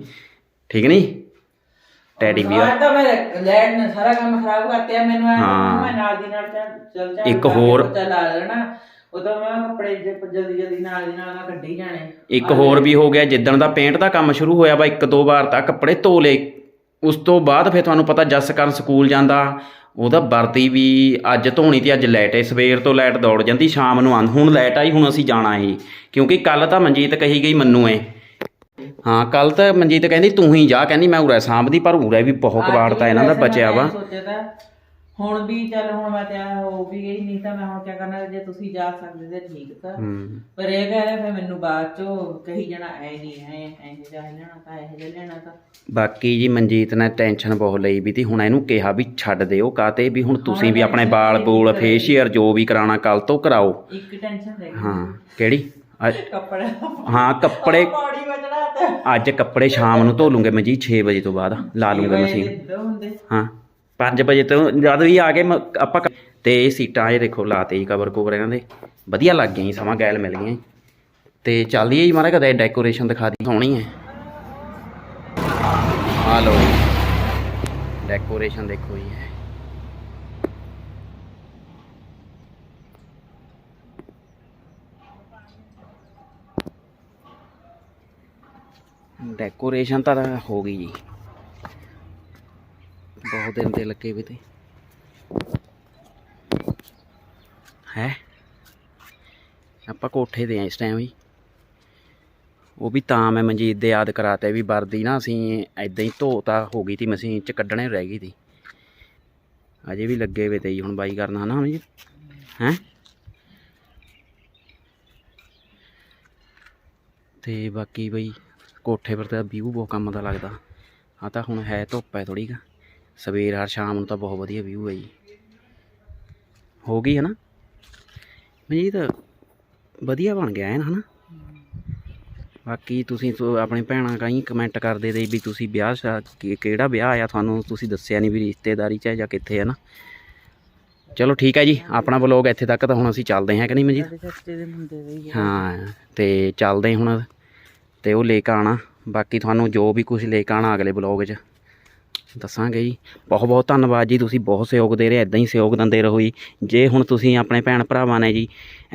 ਠੀਕ ਨਹੀਂ ਟੈਡੀ ਬੀਅਰ ਹਾਂ ਤਾਂ ਮੈਂ ਲੈਟ ਨੇ ਸਾਰਾ ਕੰਮ ਖਰਾਬ ਕਰਤਿਆ ਮੈਨੂੰ ਐਂ ਹਾਂ। ਮੈਂ ਨਾਲ ਦੀ ਨਾਲ ਚੱਲ ਚੱਲ ਚੱਲ ਇੱਕ ਹੋਰ- ਲਾ ਲੈਣਾ। ਉਦੋਂ ਮੈਂ ਕੱਪੜੇ ਜੇ ਜਲਦੀ ਜਲਦੀ ਨਾਲ ਦੀ ਨਾਲ ਮੈਂ ਕੱਢੀ ਜਾਣੇ। ਇੱਕ ਹੋਰ ਵੀ ਹੋ ਗਿਆ ਜਿੱਦਣ ਦਾ ਪੇਂਟ ਦਾ ਕੰਮ ਸ਼ੁਰੂ ਹੋਇਆ ਵਾ ਇੱਕ ਦੋ ਵਾਰ ਤਾਂ ਕੱਪੜੇ ਧੋ ਲਏ ਉਸ ਤੋਂ ਬਾਅਦ ਫਿਰ ਤੁਹਾਨੂੰ ਪਤਾ ਜੱਸ ਕਰਨ ਸਕੂਲ ਜਾਂਦਾ। ਉਹਦਾ ਵਰਦੀ ਵੀ ਅੱਜ ਧੋਣੀ ਤੇ ਅੱਜ ਲਾਈਟ ਏ ਸਵੇਰ ਤੋਂ ਲਾਈਟ ਦੌੜ ਜਾਂਦੀ ਸ਼ਾਮ ਨੂੰ ਆਂਦ ਹੁਣ ਲਾਈਟ ਆਈ ਹੁਣ ਅਸੀਂ ਜਾਣਾ ਏ। ਕਿਉਂਕਿ ਕੱਲ ਤਾਂ ਮਨਜੀਤ ਕਹੀ ਗਈ ਮੰਨੂ ਏ ਹਾਂ ਕੱਲ ਤਾਂ ਮਨਜੀਤ ਕਹਿੰਦੀ ਤੂੰ ਹੀ ਜਾ ਕਹਿੰਦੀ ਮੈਂ ਉਰੇ ਸਾਂਭਦੀ ਪਰ ਉਰੇ ਵੀ ਬਹੁਤ ਅੱਜ ਕਬਾੜਤਾ ਇਹਨਾਂ ਦਾ ਬਚਿਆ ਵਾ। ਹੁਣ ਵੀ ਚੱਲ ਹੁਣ ਮੈਂ ਤੇ ਹੋ ਵੀ ਗਈ ਨਹੀਂ ਤਾਂ ਮੈਂ ਹੁਣ ਕੀ ਕਰਨਾ ਜੇ ਤੁਸੀਂ ਜਾ ਸਕਦੇ ਤੇ ਠੀਕ ਤਾਂ। ਪਰ ਇਹ ਕਹਿ ਰਿਹਾ ਫਿਰ ਮੈਨੂੰ ਬਾਅਦ ਚੋਂ ਕਹੀ ਜਾਣਾ ਐ ਨਹੀਂ ਐ ਐ ਜਿਹਾ ਲੈਣਾ ਤਾਂ ਇਹ ਜਿਹਾ ਲੈਣਾ ਤਾਂ। ਬਾਕੀ ਜੀ ਮਨਜੀਤ ਨੇ ਟੈਨਸ਼ਨ ਬਹੁਤ ਲਈ ਵੀ ਤੀ ਹੁਣ ਇਹਨੂੰ ਕਿਹਾ ਵੀ ਛੱਡ ਦਿਓ ਕਾਤੇ ਵੀ ਹੁਣ ਤੁਸੀਂ ਵੀ ਆਪਣੇ ਵਾਲ ਬੂਲ ਫੇਸ਼ੀਅਰ ਜੋ ਵੀ ਕਰਾਉਣਾ ਕੱਲ ਤੋਂ ਕਰਾਓ। ਇੱਕ ਟੈਨਸ਼ਨ ਰਹਿ ਗਈ। ਹਾਂ ਕਿਹੜੀ? ਅੱਜ- ਕੱਪੜੇ ਹਾਂ ਕੱਪੜੇ ਪੌੜੀ ਵਜਣਾ ਤਾਂ ਅੱਜ ਕੱਪੜੇ ਸ਼ਾਮ ਨੂੰ ਧੋ ਲੂੰਗੇ ਮੈਂ ਜੀ 6 ਵਜੇ ਤੋਂ ਬਾਅਦ ਲਾ ਲੂੰਗਾ ਮਸ਼ੀਨ। ਹੁੰਦੇ। ਹਾਂ 5 ਵਜੇ ਤੋਂ ਜਦ ਵੀ ਆ ਗਏ ਮ- ਆਪਾਂ ਕ- ਤੇ ਇਹ ਸੀਟਾਂ ਇਹ ਦੇਖੋ ਲਾਤੇ ਜੀ ਕਵਰ ਕੋਵਰ ਇਹਨਾਂ ਦੇ। ਵਧੀਆ ਲੱਗ ਗਈਆਂ ਜੀ ਸਮਾਂ ਗੈਲ ਮਿਲ ਗਈਆਂ ਜੀ। ਤੇ ਚੱਲੀਏ ਜੀ ਮਾਰਾ ਕਦੇ ਡੈਕੋਰੇਸ਼ਨ ਦਿਖਾ ਦੀ ਸੋਹਣੀ ਹੈ। ਆ ਲਓ ਜੀ। ਡੈਕੋਰੇਸ਼ਨ ਦੇਖੋ ਜੀ। ਡੈਕੋਰੇਸ਼ਨ ਤਾਂ ਹੋ ਗਈ ਜੀ। ਬਹੁਤ ਦਿਨ ਤੇ ਲੱਗੇ ਵੀ ਤੇ। ਹੈ? ਆਪਾਂ ਕੋਠੇ ਦੇ ਆ ਇਸ ਟਾਈਮ ਵੀ ਉਹ ਵੀ ਤਾਂ ਮੈਂ ਮਨਜੀਤ ਦੇ ਯਾਦ ਕਰਾਤੇ ਵੀ ਵਰਦੀ ਨਾ ਅਸੀਂ ਐਦਾਂ ਹੀ ਧੋਤਾ ਹੋ ਗਈ ਤੀ, ਮਸ਼ੀਨ ਚ ਕੱਢਣੇ ਰਹਿ ਗਈ ਤੀ। ਅਜੇ ਵੀ ਲੱਗੇ ਵੇ ਤੇ ਜੀ, ਹੁਣ ਬਾਈ ਕਰਨਾ ਨਾ ਹੁਣ ਜੀ? ਹੈ? ਤੇ ਬਾਕੀ ਬਈ ਕੋਠੇ ਪਰ ਤਾਂ ਵਿਊ ਬਹੁਤ ਕੰਮ ਦਾ ਲੱਗਦਾ। ਆ ਤਾਂ ਹੁਣ ਹੈ ਧੁੱਪ ਹੈ ਥੋੜੀ ਕਾ। ਸਵੇਰ ਹਰ ਸ਼ਾਮ ਨੂੰ ਤਾਂ ਬਹੁਤ ਵਧੀਆ ਵਿਊ ਹੈ ਜੀ। ਹੋ ਗਈ ਹੈ ਨਾ? ਮਨਜੀਤ ਵਧੀਆ ਬਣ ਗਿਆ ਹੈ ਨਾ ਹਨਾ? ਬਾਕੀ ਤੁਸੀਂ ਆਪਣੇ ਭੈਣਾਂ ਕਈ ਕਮੈਂਟ ਕਰਦੇ ਦੇ ਵੀ ਤੁਸੀਂ ਵਿਆਹ ਕਿਹੜਾ ਵਿਆਹ ਆਇਆ? ਤੁਹਾਨੂੰ ਤੁਸੀਂ ਦੱਸਿਆ ਨਹੀਂ ਵੀ ਰਿਸ਼ਤੇਦਾਰੀ ਚ ਹੈ ਜਾਂ ਕਿੱਥੇ ਹੈ ਨਾ? ਚਲੋ ਠੀਕ ਹੈ ਜੀ ਆਪਣਾ ਬਲੌਗ ਇੱਥੇ ਤੱਕ ਤਾਂ ਹੁਣ ਅਸੀਂ ਚੱਲਦੇ ਹਾਂ ਕਿ ਨਹੀਂ ਮਨਜੀਤ? ਹੀ ਤੇ ਚੱਲਦੇ ਹੁਣ ਤੇ ਉਹ ਲੈ ਕੇ ਆਣਾ ਬਾਕੀ ਤੁਹਾਨੂੰ ਜੋ ਵੀ ਕੁਝ ਲੈ ਕੇ ਆਣਾ ਅਗਲੇ ਬਲੌਗ 'ਚ। ਦੱਸਾਂਗੇ ਜੀ। ਬਹੁਤ ਬਹੁਤ ਧੰਨਵਾਦ ਜੀ ਤੁਸੀਂ ਬਹੁਤ ਸਹਿਯੋਗ ਦੇ ਰਹੇ ਐਦਾਂ ਹੀ ਸਹਿਯੋਗ ਦਿੰਦੇ ਰਹੋ ਜੀ। ਜੇ ਹੁਣ ਤੁਸੀਂ ਆਪਣੇ ਭੈਣ ਭਰਾਵਾਂ ਨੇ ਜੀ,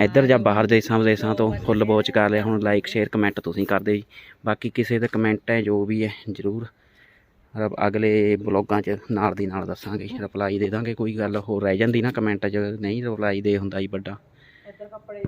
ਇੱਧਰ ਜਾਂ ਬਾਹਰ ਦੇਸ਼ਾਂ ਵਿਦੇਸ਼ਾਂ ਤੋਂ ਫੁੱਲ ਵੋਚ ਕਰ ਲਿਆ, ਹੁਣ ਲਾਈਕ ਸ਼ੇਅਰ ਕਮੈਂਟ ਤੁਸੀਂ ਕਰਦੇ ਜੀ। ਬਾਕੀ ਕਿਸੇ ਦਾ ਕਮੈਂਟ ਹੈ, ਜੋ ਵੀ ਹੈ, ਜ਼ਰੂਰ ਰ- ਅਗਲੇ ਬਲੌਗਾਂ 'ਚ ਨਾਲ ਦੀ ਨਾਲ ਦੱਸਾਂਗੇ ਰਿਪਲਾਈ ਦੇ ਦਾਂਗੇ, ਕੋਈ ਗੱਲ ਹੋਰ ਰਹਿ ਜਾਂਦੀ ਨਾ ਕਮੈਂਟ 'ਚ। ਨਹੀਂ ਰਿਪਲਾਈ ਦੇ ਹੁੰਦਾ ਜੀ ਵੱਡਾ। ਇੱਧਰ ਕੱਪੜੇ